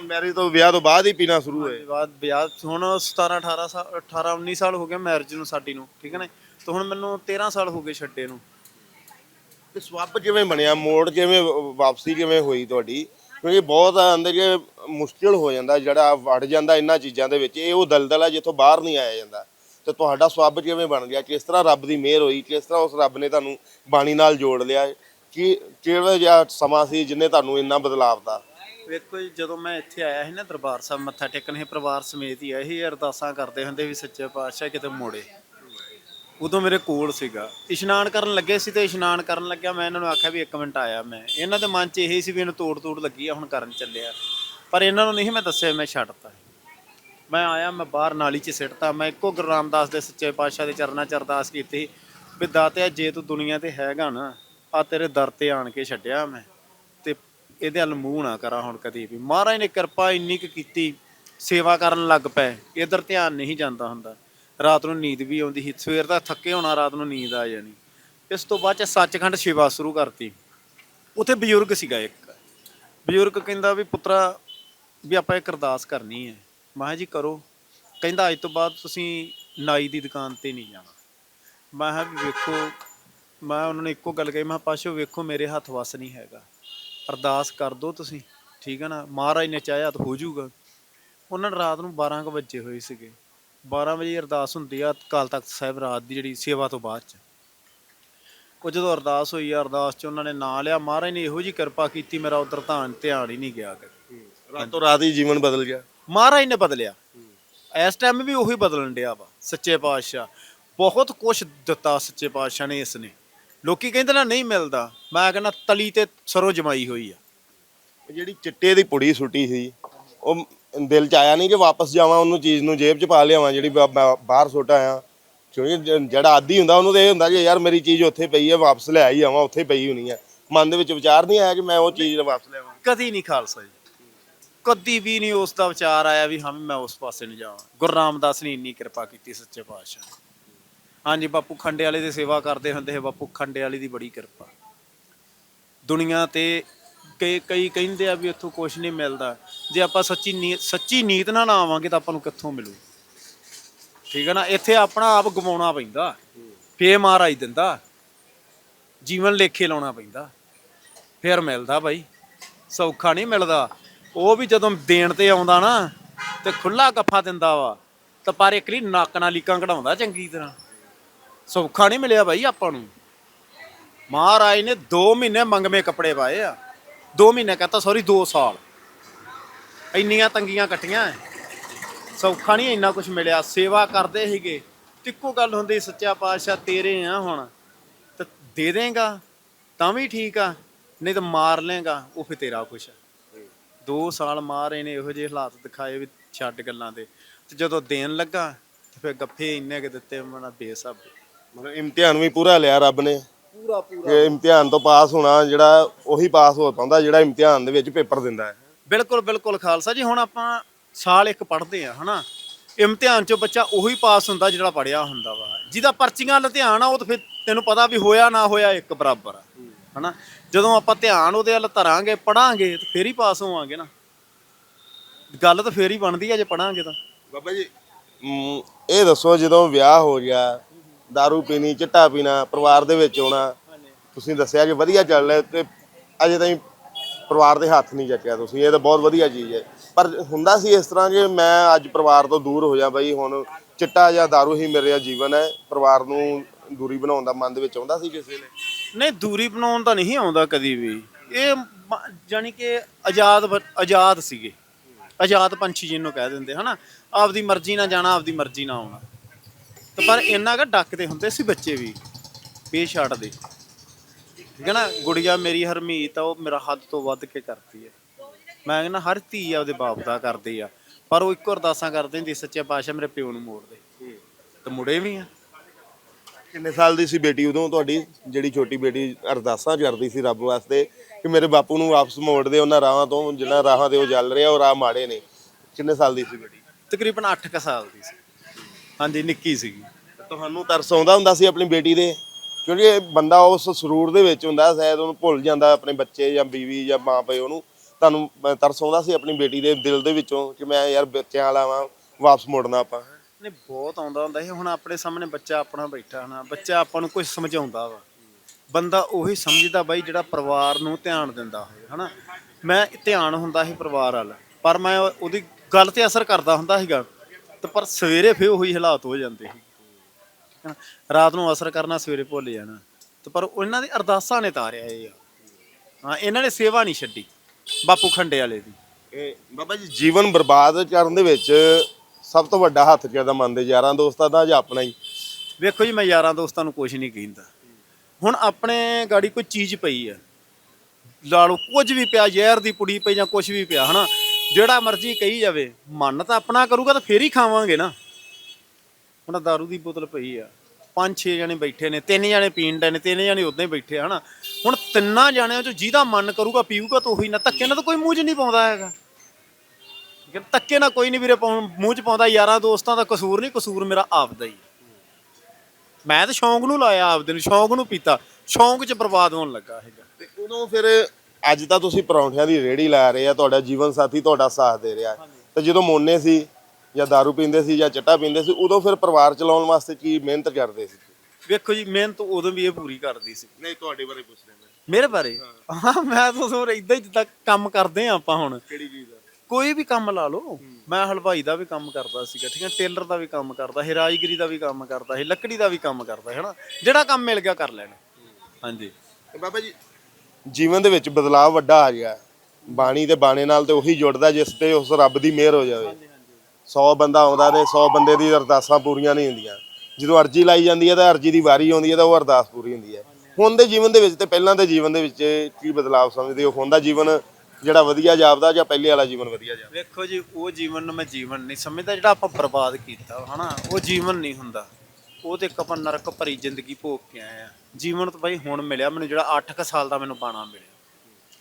ਮੈਰਿਜ ਤੋਂ ਵਿਆਹ ਤੋਂ ਬਾਅਦ ਹੀ ਪੀਣਾ ਸ਼ੁਰੂ ਹੋਏ। ਤੇ ਬਾਅਦ ਵਿਆਹ ਹੁਣ 17 18 ਸਾਲ 18 19 ਸਾਲ ਹੋ ਗਏ ਮੈਰਿਜ ਨੂੰ ਸਾਡੀ ਨੂੰ ਠੀਕ ਹੈ ਨਾ ਤੇ ਹੁਣ ਮੈਨੂੰ 13 ਸਾਲ ਹੋ ਗਏ ਛੱਡੇ ਨੂੰ। ਤੇ ਸਵੱਬ ਕਿਵੇਂ ਬਣਿਆ? ਮੋੜ ਕਿਵੇਂ ਵ- ਵਾਪਸੀ ਕਿਵੇਂ ਹੋਈ ਤੁਹਾਡੀ? ਕਿਉਂਕਿ ਬਹੁਤ ਅੰਦਰ ਜੇ ਮੁਸ਼ਕਿਲ ਹੋ ਜਾਂਦਾ ਜਿਹੜਾ ਵੜ ਜਾਂਦਾ ਇਹਨਾਂ ਚੀਜ਼ਾਂ ਦੇ ਵਿੱਚ ਇਹ ਉਹ ਦਲਦਲ ਹੈ ਜਿੱਥੋਂ ਬਾਹਰ ਨਹੀਂ ਆਇਆ ਜਾਂਦਾ। ਤੇ ਤੁਹਾਡਾ ਸਵੱਬ ਕਿਵੇਂ ਬਣ ਗਿਆ? ਕਿਸ ਤਰ੍ਹਾਂ ਰੱਬ ਦੀ ਮਿਹਰ ਹੋਈ? ਕਿਸ ਤਰ੍ਹਾਂ ਉਸ ਰੱਬ ਨੇ ਤੁਹਾਨੂੰ ਬਾਣੀ ਨਾਲ ਜੋੜ ਲਿਆ? ਕਿ ਕਿਹੜਾ ਜਿਹਾ ਸਮਾਂ ਸੀ ਜਿਨੇ ਤੁਹਾਨੂੰ ਇੰਨਾ ਬਦਲਾਵ ਦਾ? ਵੇਖੋ ਜੀ, ਜਦੋਂ ਮੈਂ ਇੱਥੇ ਆਇਆ ਸੀ ਨਾ ਦਰਬਾਰ ਸਾਹਿਬ, ਮੱਥਾ ਟੇਕਣ ਇਹ ਪਰਿਵਾਰ ਸਮੇਤ ਹੀ ਆਏ ਸੀ, ਅਰਦਾਸਾਂ ਕਰਦੇ ਹੁੰਦੇ ਵੀ ਸੱਚੇ ਪਾਤਸ਼ਾਹ ਕਿਤੇ ਮੋੜੇ। ਉਦੋਂ ਮੇਰੇ ਕੋਲ ਸੀਗਾ। ਇਸ਼ਨਾਨ ਕਰਨ ਲੱਗੇ ਸੀ ਤੇ ਇਸ਼ਨਾਨ ਕਰਨ ਲੱਗਿਆ, ਮੈਂ ਇਹਨਾਂ ਨੂੰ ਆਖਿਆ ਵੀ ਇੱਕ ਮਿੰਟ ਆਇਆ ਮੈਂ। ਇਹਨਾਂ ਦੇ ਮਨ 'ਚ ਇਹੀ ਸੀ ਵੀ ਇਹਨੂੰ ਤੋੜ ਤੋੜ ਲੱਗੀ ਆ, ਹੁਣ ਕਰਨ ਚੱਲਿਆ। ਪਰ ਇਹਨਾਂ ਨੂੰ ਨਹੀਂ ਮੈਂ ਦੱਸਿਆ ਮੈਂ ਛੱਡਤਾ। ਮੈਂ ਆਇਆ, ਮੈਂ ਬਾਹਰ ਨਾਲੀ 'ਚ ਸਿੱਟਤਾ। ਮੈਂ ਇੱਕੋ ਗੁਰੂ ਰਾਮਦਾਸ ਦੇ ਸੱਚੇ ਪਾਤਸ਼ਾਹ ਦੇ ਚਰਨਾਂ 'ਚ ਅਰਦਾਸ ਕੀਤੀ ਵੀ ਦਾਤਿਆ ਜੇ ਤੂੰ ਦੁਨੀਆ ਤੇ ਹੈਗਾ ਨਾ ਆ ਤੇਰੇ ਦਰ ਤੇ ਆਣ ਕੇ ਛੱਡਿਆ ਮੈਂ। ਇਹਦੇ ਵੱਲ ਮੂੰਹ ਨਾ ਕਰਾਂ ਹੁਣ ਕਦੀ ਵੀ। ਮਹਾਰਾਜ ਨੇ ਕਿਰਪਾ ਇੰਨੀ ਕੁ ਕੀਤੀ ਸੇਵਾ ਕਰਨ ਲੱਗ ਪਏ। ਇਧਰ ਧਿਆਨ ਨਹੀਂ ਜਾਂਦਾ ਹੁੰਦਾ। ਰਾਤ ਨੂੰ ਨੀਂਦ ਵੀ ਆਉਂਦੀ ਸੀ। ਸਵੇਰ ਦਾ ਥੱਕੇ ਹੋਣਾ ਰਾਤ ਨੂੰ ਨੀਂਦ ਆ ਜਾਣੀ। ਇਸ ਤੋਂ ਬਾਅਦ ਚ ਸੱਚਖੰਡ ਸੇਵਾ ਸ਼ੁਰੂ ਕਰਤੀ। ਉੱਥੇ ਬਜ਼ੁਰਗ ਸੀਗਾ ਇੱਕ। ਬਜ਼ੁਰਗ ਕਹਿੰਦਾ ਵੀ ਪੁੱਤਰਾ ਵੀ ਆਪਾਂ ਇੱਕ ਅਰਦਾਸ ਕਰਨੀ ਹੈ। ਮੈਂ ਜੀ ਕਰੋ। ਕਹਿੰਦਾ ਅੱਜ ਤੋਂ ਬਾਅਦ ਤੁਸੀਂ ਨਾਈ ਦੀ ਦੁਕਾਨ ਤੇ ਨਹੀਂ ਜਾਣਾ। ਮੈਂ ਕਿਹਾ ਵੀ ਵੇਖੋ। ਮੈਂ ਉਹਨਾਂ ਨੇ ਇੱਕੋ ਗੱਲ ਕਹੀ ਮੈਂ ਕਿਹਾ, ਪਾਸ਼ੋ ਵੇਖੋ ਮੇਰੇ ਹੱਥ ਵਸ ਨਹੀਂ ਹੈਗਾ। ਅਰਦਾਸ ਕਰ ਦੋ ਤੁਸੀਂ। ਠੀਕ ਹੈ ਨਾ? ਮਹਾਰਾਜ ਨੇ ਚਾਹਿਆ ਤਾਂ ਹੋ ਜਾਊਗਾ। ਉਹਨਾਂ ਨੇ ਰਾਤ ਨੂੰ 12 ਕੁ ਵਜੇ ਹੋਏ ਸੀਗੇ। 12 ਵਜੇ ਅਰਦਾਸ ਹੁੰਦੀ ਆ ਕਾਲ ਤਖਤ ਸਾਹਿਬ ਰਾਤ ਦੀ ਜਿਹੜੀ ਸੇਵਾ ਤੋਂ ਬਾਅਦ ਚ। ਉਹ ਜਦੋਂ ਅਰਦਾਸ ਹੋਈ ਆ ਅਰਦਾਸ ਚ ਉਹਨਾਂ ਨੇ ਨਾਂ ਲਿਆ। ਮਹਾਰਾਜ ਨੇ ਇਹੋ ਜੀ ਕਿਰਪਾ ਕੀਤੀ ਮੇਰਾ ਉਧਰ ਧਿਆਨ ਧਿਆਨ ਹੀ ਨਹੀਂ ਗਿਆ ਕਦੇ ਰਾਤੋਂ ਰਾਤ ਹੀ ਜੀਵਨ ਬਦਲ ਗਿਆ। ਮਹਾਰਾਜ ਨੇ ਬਦਲਿਆ। ਇਸ ਟਾਈਮ ਵੀ ਉਹੀ ਬਦਲਣ ਡਿਆ ਵਾ ਸੱਚੇ ਪਾਤਸ਼ਾਹ। ਬਹੁਤ ਕੁਝ ਦਿੱਤਾ ਸੱਚੇ ਪਾਤਸ਼ਾਹ ਨੇ ਇਸ ਨੇ। ਲੋਕੀ ਕਹਿੰਦੇ ਨਾ ਨਹੀਂ ਮਿਲਦਾ। ਮੈਂ ਕਹਿੰਦਾ ਤਲੀ ਤੇ ਸਰੋਂ ਜਮਾਈ ਹੋਈ ਆ। ਜਿਹੜੀ ਚਿੱਟੇ ਦੀ ਪੁੜੀ ਸੁੱਟੀ ਸੀ ਉਹ ਦਿਲ ਚ ਆਇਆ ਨਹੀਂ ਕਿ ਵਾਪਸ ਜਾਵਾਂ ਉਹਨੂੰ ਚੀਜ਼ ਨੂੰ ਜੇਬ ਚ ਪਾ ਲਿਆਵਾਂ ਜਿਹੜੀ ਬ- ਬ- ਬਾਹਰ ਸੁੱਟ ਆਇਆ। ਕਿਉਂਕਿ ਜ- ਜਿਹੜਾ ਆਦੀ ਹੁੰਦਾ ਉਹਨੂੰ ਤਾਂ ਇਹ ਹੁੰਦਾ ਕਿ ਯਾਰ ਮੇਰੀ ਚੀਜ਼ ਉੱਥੇ ਪਈ ਹੈ ਵਾਪਸ ਲੈ ਆਈ ਆਵਾਂ ਉੱਥੇ ਪਈ ਹੋਣੀ ਹੈ ਮਨ ਦੇ ਵਿੱਚ ਵਿਚਾਰ ਨਹੀਂ ਆਇਆ ਕਿ ਮੈਂ ਉਹ ਚੀਜ਼ ਵਾਪਸ ਲਿਆਵਾਂ ਕਦੀ ਨਹੀਂ ਖਾਲਸਾ ਜੀ। ਕਦੀ ਵੀ ਨਹੀਂ ਉਸ ਦਾ ਵਿਚਾਰ ਆਇਆ ਵੀ ਹਾਂ ਵੀ ਮੈਂ ਉਸ ਪਾਸੇ ਨੂੰ ਜਾਵਾਂ। ਗੁਰੂ ਰਾਮਦਾਸ ਨੇ ਇੰਨੀ ਕਿਰਪਾ ਕੀਤੀ ਸੱਚੇ ਪਾਤਸ਼ਾਹ ਨੇ ਹਾਂਜੀ, ਬਾਪੂ ਖੰਡੇ ਵਾਲੇ ਦੀ ਸੇਵਾ ਕਰਦੇ ਹੁੰਦੇ ਹੈ ਬਾਪੂ ਖੰਡੇ ਵਾਲੇ ਦੀ ਬੜੀ ਕਿਰਪਾ। ਦੁਨੀਆ ਤੇ ਕਈ ਕਈ ਕਹਿੰਦੇ ਆ ਵੀ ਇੱਥੋਂ ਕੁਝ ਨਹੀਂ ਮਿਲਦਾ। ਜੇ ਆਪਾਂ ਸੱਚੀ ਨੀਤ ਸੱਚੀ ਨੀਤ ਨਾਲ ਨਾ ਆਵਾਂਗੇ ਤਾਂ ਆਪਾਂ ਨੂੰ ਕਿੱਥੋਂ ਮਿਲੂ? ਠੀਕ ਹੈ ਨਾ? ਇੱਥੇ ਆਪਣਾ ਆਪ ਗਵਾਉਣਾ ਪੈਂਦਾ। ਫੇ ਮਹਾਰਾਜ ਦਿੰਦਾ। ਜੀਵਨ ਲੇਖੇ ਲਾਉਣਾ ਪੈਂਦਾ। ਫੇਰ ਮਿਲਦਾ ਬਾਈ। ਸੌਖਾ ਨਹੀਂ ਮਿਲਦਾ। ਉਹ ਵੀ ਜਦੋਂ ਦੇਣ ਤੇ ਆਉਂਦਾ ਨਾ, ਤੇ ਖੁੱਲਾ ਗੱਫਾ ਦਿੰਦਾ ਵਾ, ਤਾਂ ਪਰ ਇੱਕ ਲਈ ਨੱਕ ਨਾਲ ਲੀਕਾਂ ਕਢਾਉਂਦਾ ਚੰਗੀ ਤਰ੍ਹਾਂ। ਸੌਖਾ ਨਹੀਂ ਮਿਲਿਆ ਬਾਈ ਆਪਾਂ ਨੂੰ। ਮਹਾਰਾਜ ਨੇ 2 ਮਹੀਨੇ ਮੰਗਵੇਂ ਕੱਪੜੇ ਪਾਏ ਆ। 2 ਮਹੀਨੇ ਕਹਤਾ ਸੌਰੀ 2 ਸਾਲ। ਇੰਨੀਆਂ ਤੰਗੀਆਂ ਕੱਟੀਆਂ ਸੌਖਾ ਨਹੀਂ ਇੰਨਾ ਕੁਝ ਮਿਲਿਆ। ਸੇਵਾ ਕਰਦੇ ਸੀਗੇ। ਇੱਕੋ ਗੱਲ ਹੁੰਦੀ, ਸੱਚਾ ਪਾਤਸ਼ਾਹ ਤੇਰੇ ਆ ਹੁਣ। ਤੇ ਦੇ ਦੇਗਾ, ਤਾਂ ਵੀ ਠੀਕ ਆ। ਨਹੀਂ ਤਾਂ ਮਾਰ ਲੇਗਾ ਉਹ ਫਿਰ ਤੇਰਾ ਕੁਛ ਦੋ ਸਾਲ ਮਾਰੇ ਨੇ ਇਹੋ ਜਿਹੇ ਹਾਲਾਤ ਦਿਖਾਏ ਵੀ ਛੱਡ ਗੱਲਾਂ ਦੇ। ਤੇ ਜਦੋਂ ਦੇਣ ਲੱਗਾ, ਤੇ ਫਿਰ ਗੱਫੇ ਇੰਨੇ ਕਿ ਦਿੱਤੇ ਮਨਾ ਬੇਸਬ ਮਤਲਬ ਇਮਤਿਹਾਨ ਵੀ ਪੂਰਾ ਲਿਆ ਰੱਬ ਨੇ। ਪੂਰਾ ਪੂਰਾ। ਕਿ ਇਮਤਿਹਾਨ ਤੋਂ ਪਾਸ ਹੋਣਾ ਜਿਹੜਾ ਉਹੀ ਪਾਸ ਹੋ ਪਾਉਂਦਾ ਜਿਹੜਾ ਇਮਤਿਹਾਨ ਦੇ ਵਿੱਚ ਪੇਪਰ ਦਿੰਦਾ ਹੈ। ਬਿਲਕੁਲ ਬਿਲਕੁਲ ਖਾਲਸਾ ਜੀ ਹੁਣ ਆਪਾਂ ਸਾਲ ਇੱਕ ਪੜ੍ਹਦੇ ਆ ਹਨਾ। ਇਮਤਿਹਾਨ ਚੋਂ ਬੱਚਾ ਉਹੀ ਪਾਸ ਹੁੰਦਾ ਜਿਹੜਾ ਪੜਿਆ ਹੁੰਦਾ ਵਾ। ਜਿਹਦਾ ਪਰਚੀਆਂ ਵੱਲ ਧਿਆਨ ਆ ਉਹ ਤਾਂ ਫਿਰ ਤੈਨੂੰ ਪਤਾ ਵੀ ਹੋਇਆ ਨਾ ਹੋਇਆ ਇੱਕ ਬਰਾਬਰ ਆ ਹਨਾ। ਜਦੋਂ ਆਪਾਂ ਧਿਆਨ ਉਹਦੇ ਵੱਲ ਧਰਾਂਗੇ ਪੜਾਂਗੇ ਤੇ ਫੇਰ ਹੀ ਪਾਸ ਹੋਵਾਂਗੇ ਨਾ। ਗੱਲ ਤਾਂ ਫੇਰ ਹੀ ਬਣਦੀ ਆ ਜੇ ਪੜਾਂਗੇ ਤਾਂ। ਬਾਬਾ ਜੀ ਮ, ਇਹ ਦੱਸੋ ਜਦੋਂ ਵਿਆਹ ਹੋ ਗਿਆ दारू ਪੀਣੀ ਚਿੱਟਾ ਪੀਣਾ ਪਰਿਵਾਰ ਦੇ ਵਿੱਚ ਆਉਣਾ ਤੁਸੀਂ ਦੱਸਿਆ ਕਿ ਵਧੀਆ ਚੱਲ ਰਿਹਾ ਤੇ ਅਜੇ ਤਾਈਂ ਪਰਿਵਾਰ ਦੇ ਹੱਥ ਨਹੀਂ ਚੱਕਿਆ ਤੁਸੀਂ ਇਹ ਤਾਂ ਬਹੁਤ ਵਧੀਆ ਚੀਜ਼ ਹੈ ਪਰ ਹੁੰਦਾ ਸੀ ਇਸ ਤਰ੍ਹਾਂ ਕਿ ਮੈਂ ਅੱਜ ਪਰਿਵਾਰ ਤੋਂ ਦੂਰ ਹੋ ਜਾ ਬਈ ਹੁਣ ਚਿੱਟਾ ਜਾਂ दारू ਹੀ ਮੇਰਾ ਜੀਵਨ ਹੈ ਪਰਿਵਾਰ ਨੂੰ ਦੂਰੀ ਬਣਾਉਣ ਦਾ ਮਨ ਦੇ ਵਿੱਚ ਆਉਂਦਾ ਸੀ ਕਿਸੇ ਨੇ ਨਹੀਂ ਦੂਰੀ ਬਣਾਉਣ ਤਾਂ ਨਹੀਂ ਆਉਂਦਾ ਕਦੀ ਵੀ ਇਹ ਮ- ਜਾਣੀ ਕਿ ਆਜ਼ਾਦ ਬ- ਆਜ਼ਾਦ ਸੀਗੇ ਆਜ਼ਾਦ ਪੰਛੀ ਜਿਹਨੂੰ ਕਹਿ ਦਿੰਦੇ ਹਨਾ ਆਪਦੀ ਮਰਜ਼ੀ ਨਾਲ ਜਾਣਾ ਆਪਦੀ ਮਰਜ਼ੀ ਨਾਲ ਆਉਣਾ ਤੇ ਪਰ ਇੰਨਾ ਕੁ ਡੱਕਦੇ ਹੁੰਦੇ ਸੀ ਬੱਚੇ ਵੀ ਵੀ ਛੱਡਦੇ ਠੀਕ ਹੈ ਨਾ ਗੁੜੀਆ ਮੇਰੀ ਹਰਮੀਤ ਆ ਉਹ ਮੇਰਾ ਹੱਦ ਤੋਂ ਵੱਧ ਕੇ ਕਰਦੀ ਹੈ ਮੈਂ ਕਹਿੰਦਾ ਹਰ ਧੀ ਆਪਦੇ ਬਾਪ ਦਾ ਕਰਦੀ ਆ ਪਰ ਉਹ ਇੱਕੋ ਅਰਦਾਸਾਂ ਕਰਦੇ ਹੁੰਦੀ ਸੱਚੇ ਪਾਤਸ਼ਾਹ ਮੇਰੇ ਪਿਓ ਨੂੰ ਮੋੜ ਦੇ ਤੇ ਮੁੜੇ ਵੀ ਆ। ਕਿੰਨੇ ਸਾਲ ਦੀ ਸੀ ਬੇਟੀ? ਉਦੋਂ ਤੁਹਾਡੀ ਜਿਹੜੀ ਛੋਟੀ ਬੇਟੀ ਅਰਦਾਸਾਂ ਕਰਦੀ ਸੀ ਰੱਬ ਵਾਸਤੇ ਕਿ ਮੇਰੇ ਬਾਪੂ ਨੂੰ ਵਾਪਸ ਮੋੜ ਦੇ ਉਹਨਾਂ ਰਾਹਾਂ ਤੋਂ ਜਿਨ੍ਹਾਂ ਰਾਹਾਂ ਤੇ ਉਹ ਚੱਲ ਰਿਹਾ ਉਹ ਰਾਹ ਮਾੜੇ ਨੇ। ਕਿੰਨੇ ਸਾਲ ਦੀ ਸੀ ਬੇਟੀ? ਤਕਰੀਬਨ 8 ਸਾਲ ਦੀ ਸੀ। ਹਾਂਜੀ ਨਿੱਕੀ ਸੀਗੀ। ਤੁਹਾਨੂੰ ਤਰਸ ਆਉਂਦਾ ਹੁੰਦਾ ਸੀ ਆਪਣੀ ਬੇਟੀ ਦੇ? ਕਿਉਂਕਿ ਇਹ ਬੰਦਾ ਉਸ ਸਰੂਰ ਦੇ ਵਿੱਚ ਹੁੰਦਾ ਸ਼ਾਇਦ ਉਹਨੂੰ ਭੁੱਲ ਜਾਂਦਾ ਆਪਣੇ ਬੱਚੇ ਜਾਂ ਬੀਵੀ ਜਾਂ ਮਾਂ ਪਿਓ ਉਹਨੂੰ ਤੁਹਾਨੂੰ ਅਹ, ਤਰਸ ਆਉਂਦਾ ਸੀ ਆਪਣੀ ਬੇਟੀ ਦੇ ਦਿਲ ਦੇ ਵਿੱਚੋਂ ਕਿ ਮੈਂ ਯਾਰ ਬੱਚਿਆਂ ਵਾਲਾ ਵਾਂ ਵਾਪਸ ਮੁੜਨਾ ਆਪਾਂ ਨਹੀਂ ਬਹੁਤ ਆਉਂਦਾ ਹੁੰਦਾ ਸੀ। ਹੁਣ ਆਪਣੇ ਸਾਹਮਣੇ ਬੱਚਾ ਆਪਣਾ ਬੈਠਾ ਹਨਾ ਬੱਚਾ ਆਪਾਂ ਨੂੰ ਕੁਝ ਸਮਝਾਉਂਦਾ ਵਾ। ਬੰਦਾ ਉਹੀ ਸਮਝਦਾ ਬਾਈ ਜਿਹੜਾ ਪਰਿਵਾਰ ਨੂੰ ਧਿਆਨ ਦਿੰਦਾ ਹੋਵੇ ਹਨਾ? ਮੈਂ ਧਿਆਨ ਹੁੰਦਾ ਸੀ ਪਰਿਵਾਰ ਵੱਲ ਪਰ ਮੈਂ ਉਹਦੀ ਗੱਲ ਤੇ ਅਸਰ ਕਰਦਾ ਹੁੰਦਾ ਸੀਗਾ। ਤੇ ਪਰ ਸਵੇਰੇ ਫੇਰ ਉਹੀ ਹਾਲਾਤ ਹੋ ਜਾਂਦੇ ਸੀ। ਠੀਕ ਆ ਨਾ? ਰਾਤ ਨੂੰ ਅਸਰ ਕਰਨਾ ਸਵੇਰੇ ਭੁੱਲ ਜਾਣਾ। ਤੇ ਪਰ ਉਹਨਾਂ ਦੀ ਅਰਦਾਸਾਂ ਨੇ ਤਾਰਿਆ ਇਹ। ਆ ਹਾਂ ਇਹਨਾਂ ਨੇ ਸੇਵਾ ਨਹੀਂ ਛੱਡੀ ਬਾਪੂ ਖੰਡੇ ਵਾਲੇ ਦੀ। ਇਹ ਬਾਬਾ ਜੀ ਜੀਵਨ ਬਰਬਾਦ ਕਰਨ ਦੇ ਵਿੱਚ ਸਭ ਤੋਂ ਵੱਡਾ ਹੱਥ ਕਿਹਦਾ ਮੰਨਦੇ? ਯਾਰਾਂ ਦੋਸਤਾਂ ਦਾ ਜਾਂ ਆਪਣਾ ਹੀ? ਵੇਖੋ ਜੀ ਮੈਂ ਯਾਰਾਂ ਦੋਸਤਾਂ ਨੂੰ ਕੁਝ ਨਹੀਂ ਕਹਿੰਦਾ। ਹੁਣ ਆਪਣੇ ਗਾੜੀ ਕੋਈ ਚੀਜ਼ ਪਈ ਆ। ਲਾ ਲਓ ਕੁਝ ਵੀ ਪਿਆ ਜ਼ਹਿਰ ਦੀ ਪੁੜੀ ਪਈ ਜਾਂ ਕੁਝ ਵੀ ਪਿਆ ਹਨਾ? ਜਿਹੜਾ ਮਰਜ਼ੀ ਕਹੀ ਜਾਵੇ, ਮਨ ਤਾਂ ਆਪਣਾ ਕਰੂਗਾ ਤਾਂ ਫੇਰ ਹੀ ਖਾਵਾਂਗੇ ਨਾ। ਹੁਣ ਦਾਰੂ ਦੀ ਬੋਤਲ ਪਈ ਆ। ਪੰਜ ਛੇ ਜਣੇ ਬੈਠੇ ਨੇ, ਤਿੰਨ ਜਣੇ ਪੀਣ ਦੇ ਨੇ, ਤਿੰਨ ਜਣੇ ਉਦਾਂ ਹੀ ਬੈਠੇ ਹਨਾ। ਹੁਣ ਤਿੰਨਾਂ ਜਣਿਆਂ ਚੋਂ ਜਿਹਦਾ ਮਨ ਕਰੂਗਾ, ਪੀਊਗਾ ਤਾਂ ਉਹੀ ਨਾ। ਧੱਕੇ ਨਾਲ ਤਾਂ ਕੋਈ ਮੂੰਹ 'ਚ ਨਹੀਂ ਪਾਉਂਦਾ ਹੈਗਾ। ਠੀਕ ਧੱਕੇ ਨਾਲ ਕੋਈ ਨਹੀਂ ਵੀਰੇ ਮੂੰਹ 'ਚ ਪਾਉਂਦਾ, ਯਾਰਾਂ ਦੋਸਤਾਂ ਦਾ ਕਸੂਰ ਨਹੀਂ, ਕਸੂਰ ਮੇਰਾ ਆਪਦਾ ਹੀ। ਮੈਂ ਤਾਂ ਸ਼ੌਂਕ ਨੂੰ ਲਾਇਆ ਆਪਦੇ ਨੂੰ, ਸ਼ੌਂਕ ਨੂੰ ਪੀਤਾ। ਸ਼ੌਂਕ 'ਚ ਬਰਬਾਦ ਹੋਣ ਲੱਗਾ ਹੈਗਾ। ਤੇ ਉਦੋਂ ਫਿਰ ਅੱਜ ਤਾਂ ਤੁਸੀਂ ਪਰੌਂਠਿਆਂ ਦੀ ਰੇੜੀ ਲਾ ਰਹੇ ਆ ਤੁਹਾਡਾ ਜੀਵਨ ਸਾਥੀ ਤੁਹਾਡਾ ਸਾਥ ਦੇ ਰਿਹਾ। ਤੇ ਜਦੋਂ ਮੋਨੇ ਸੀ ਜਾਂ दारू ਪੀਂਦੇ ਸੀ ਜਾਂ ਚਿੱਟਾ ਪੀਂਦੇ ਸੀ ਉਦੋਂ ਫਿਰ ਪਰਿਵਾਰ ਚਲਾਉਣ ਵਾਸਤੇ ਕੀ ਮਿਹਨਤ ਕਰਦੇ ਸੀ? ਵੇਖੋ ਜੀ ਮਿਹਨਤ ਉਦੋਂ ਵੀ ਇਹ ਪੂਰੀ ਕਰਦੀ ਸੀ। ਨਹੀਂ ਤੁਹਾਡੇ ਬਾਰੇ ਪੁੱਛ ਰਿਹਾ ਮੈਂ ਮੇਰੇ ਬਾਰੇ? ਹਾਂ। ਮੈਂ ਤਾਂ ਸੋਰ ਇਦਾਂ ਹੀ ਜਿੱਦਾਂ ਕੰਮ ਕਰਦੇ ਆ ਆਪਾਂ ਹੁਣ। ਕਿਹੜੀ ਚੀਜ਼ ਦਾ? ਕੋਈ ਵੀ ਕੰਮ ਲਾ ਲਓ। ਮੈਂ ਹਲਵਾਈ ਦਾ ਵੀ ਕੰਮ ਕਰਦਾ ਸੀਗਾ ਠੀਕ ਹੈ ਟੇਲਰ ਦਾ ਵੀ ਕੰਮ ਕਰਦਾ ਸੀ ਰਾਜਗਰੀ ਦਾ ਵੀ ਕੰਮ ਕਰਦਾ ਸੀ ਲੱਕੜੀ ਦਾ ਵੀ ਕੰਮ ਕਰਦਾ ਸੀ ਹਨਾ? ਜਿਹੜਾ ਕੰਮ ਮਿਲ ਗਿਆ ਕਰ ਲੈਣਾ। ਹਾਂਜੀ। ਤੇ ਬਾਬਾ ਜੀ ਜੀਵਨ ਦੇ ਵਿੱਚ ਬਦਲਾਅ ਵੱਡਾ ਆ ਗਿਆ। ਬਾਣੀ ਤੇ ਬਾਣੇ ਨਾਲ ਤੇ ਉਹੀ ਜੁੜਦਾ ਜਿਸ ਤੇ ਉਸ ਰੱਬ ਦੀ ਮਿਹਰ ਹੋ ਜਾਵੇ। 100 ਬੰਦਾ ਆਉਂਦਾ ਤੇ 100 ਬੰਦੇ ਦੀ ਅਰਦਾਸਾਂ ਪੂਰੀਆਂ ਨਹੀਂ ਹੁੰਦੀਆਂ। ਜਦੋਂ ਅਰਜੀ ਲਾਈ ਜਾਂਦੀ ਹੈ ਤਾਂ ਅਰਜੀ ਦੀ ਵਾਰੀ ਆਉਂਦੀ ਹੈ ਤਾਂ ਉਹ ਅਰਦਾਸ ਪੂਰੀ ਹੁੰਦੀ ਹੈ। ਹੁਣ ਦੇ ਜੀਵਨ ਦੇ ਵਿੱਚ ਤੇ ਪਹਿਲਾਂ ਦੇ ਜੀਵਨ ਦੇ ਵਿੱਚ ਕੀ ਬਦਲਾਅ ਸਮਝਦੇ ਹੋ? ਹੁਣ ਦਾ ਜੀਵਨ ਜਿਹੜਾ ਵਧੀਆ ਜਾਪਦਾ ਜਾਂ ਪਹਿਲੇ ਵਾਲਾ ਜੀਵਨ ਵਧੀਆ ਜਾਪਦਾ? ਵੇਖੋ ਜੀ, ਉਹ ਜੀਵਨ ਨੂੰ ਮੈਂ ਜੀਵਨ ਨਹੀਂ ਸਮਝਦਾ, ਜਿਹੜਾ ਆਪਾਂ ਬਰਬਾਦ ਕੀਤਾ ਹਨਾ? ਉਹ ਜੀਵਨ ਨਹੀਂ ਹੁੰਦਾ। ਉਹ ਤੇ ਇੱਕ ਆਪਾਂ ਨਰਕ ਭਰੀ ਜ਼ਿੰਦਗੀ ਭੋਗ ਕੇ ਆਏ ਆ। ਜੀਵਨ ਤਾਂ ਬਾਈ ਹੁਣ ਮਿਲਿਆ, ਮੈਨੂੰ ਜਿਹੜਾ 8 ਸਾਲ ਦਾ ਮੈਨੂੰ ਬਾਣਾ ਮਿਲਿਆ।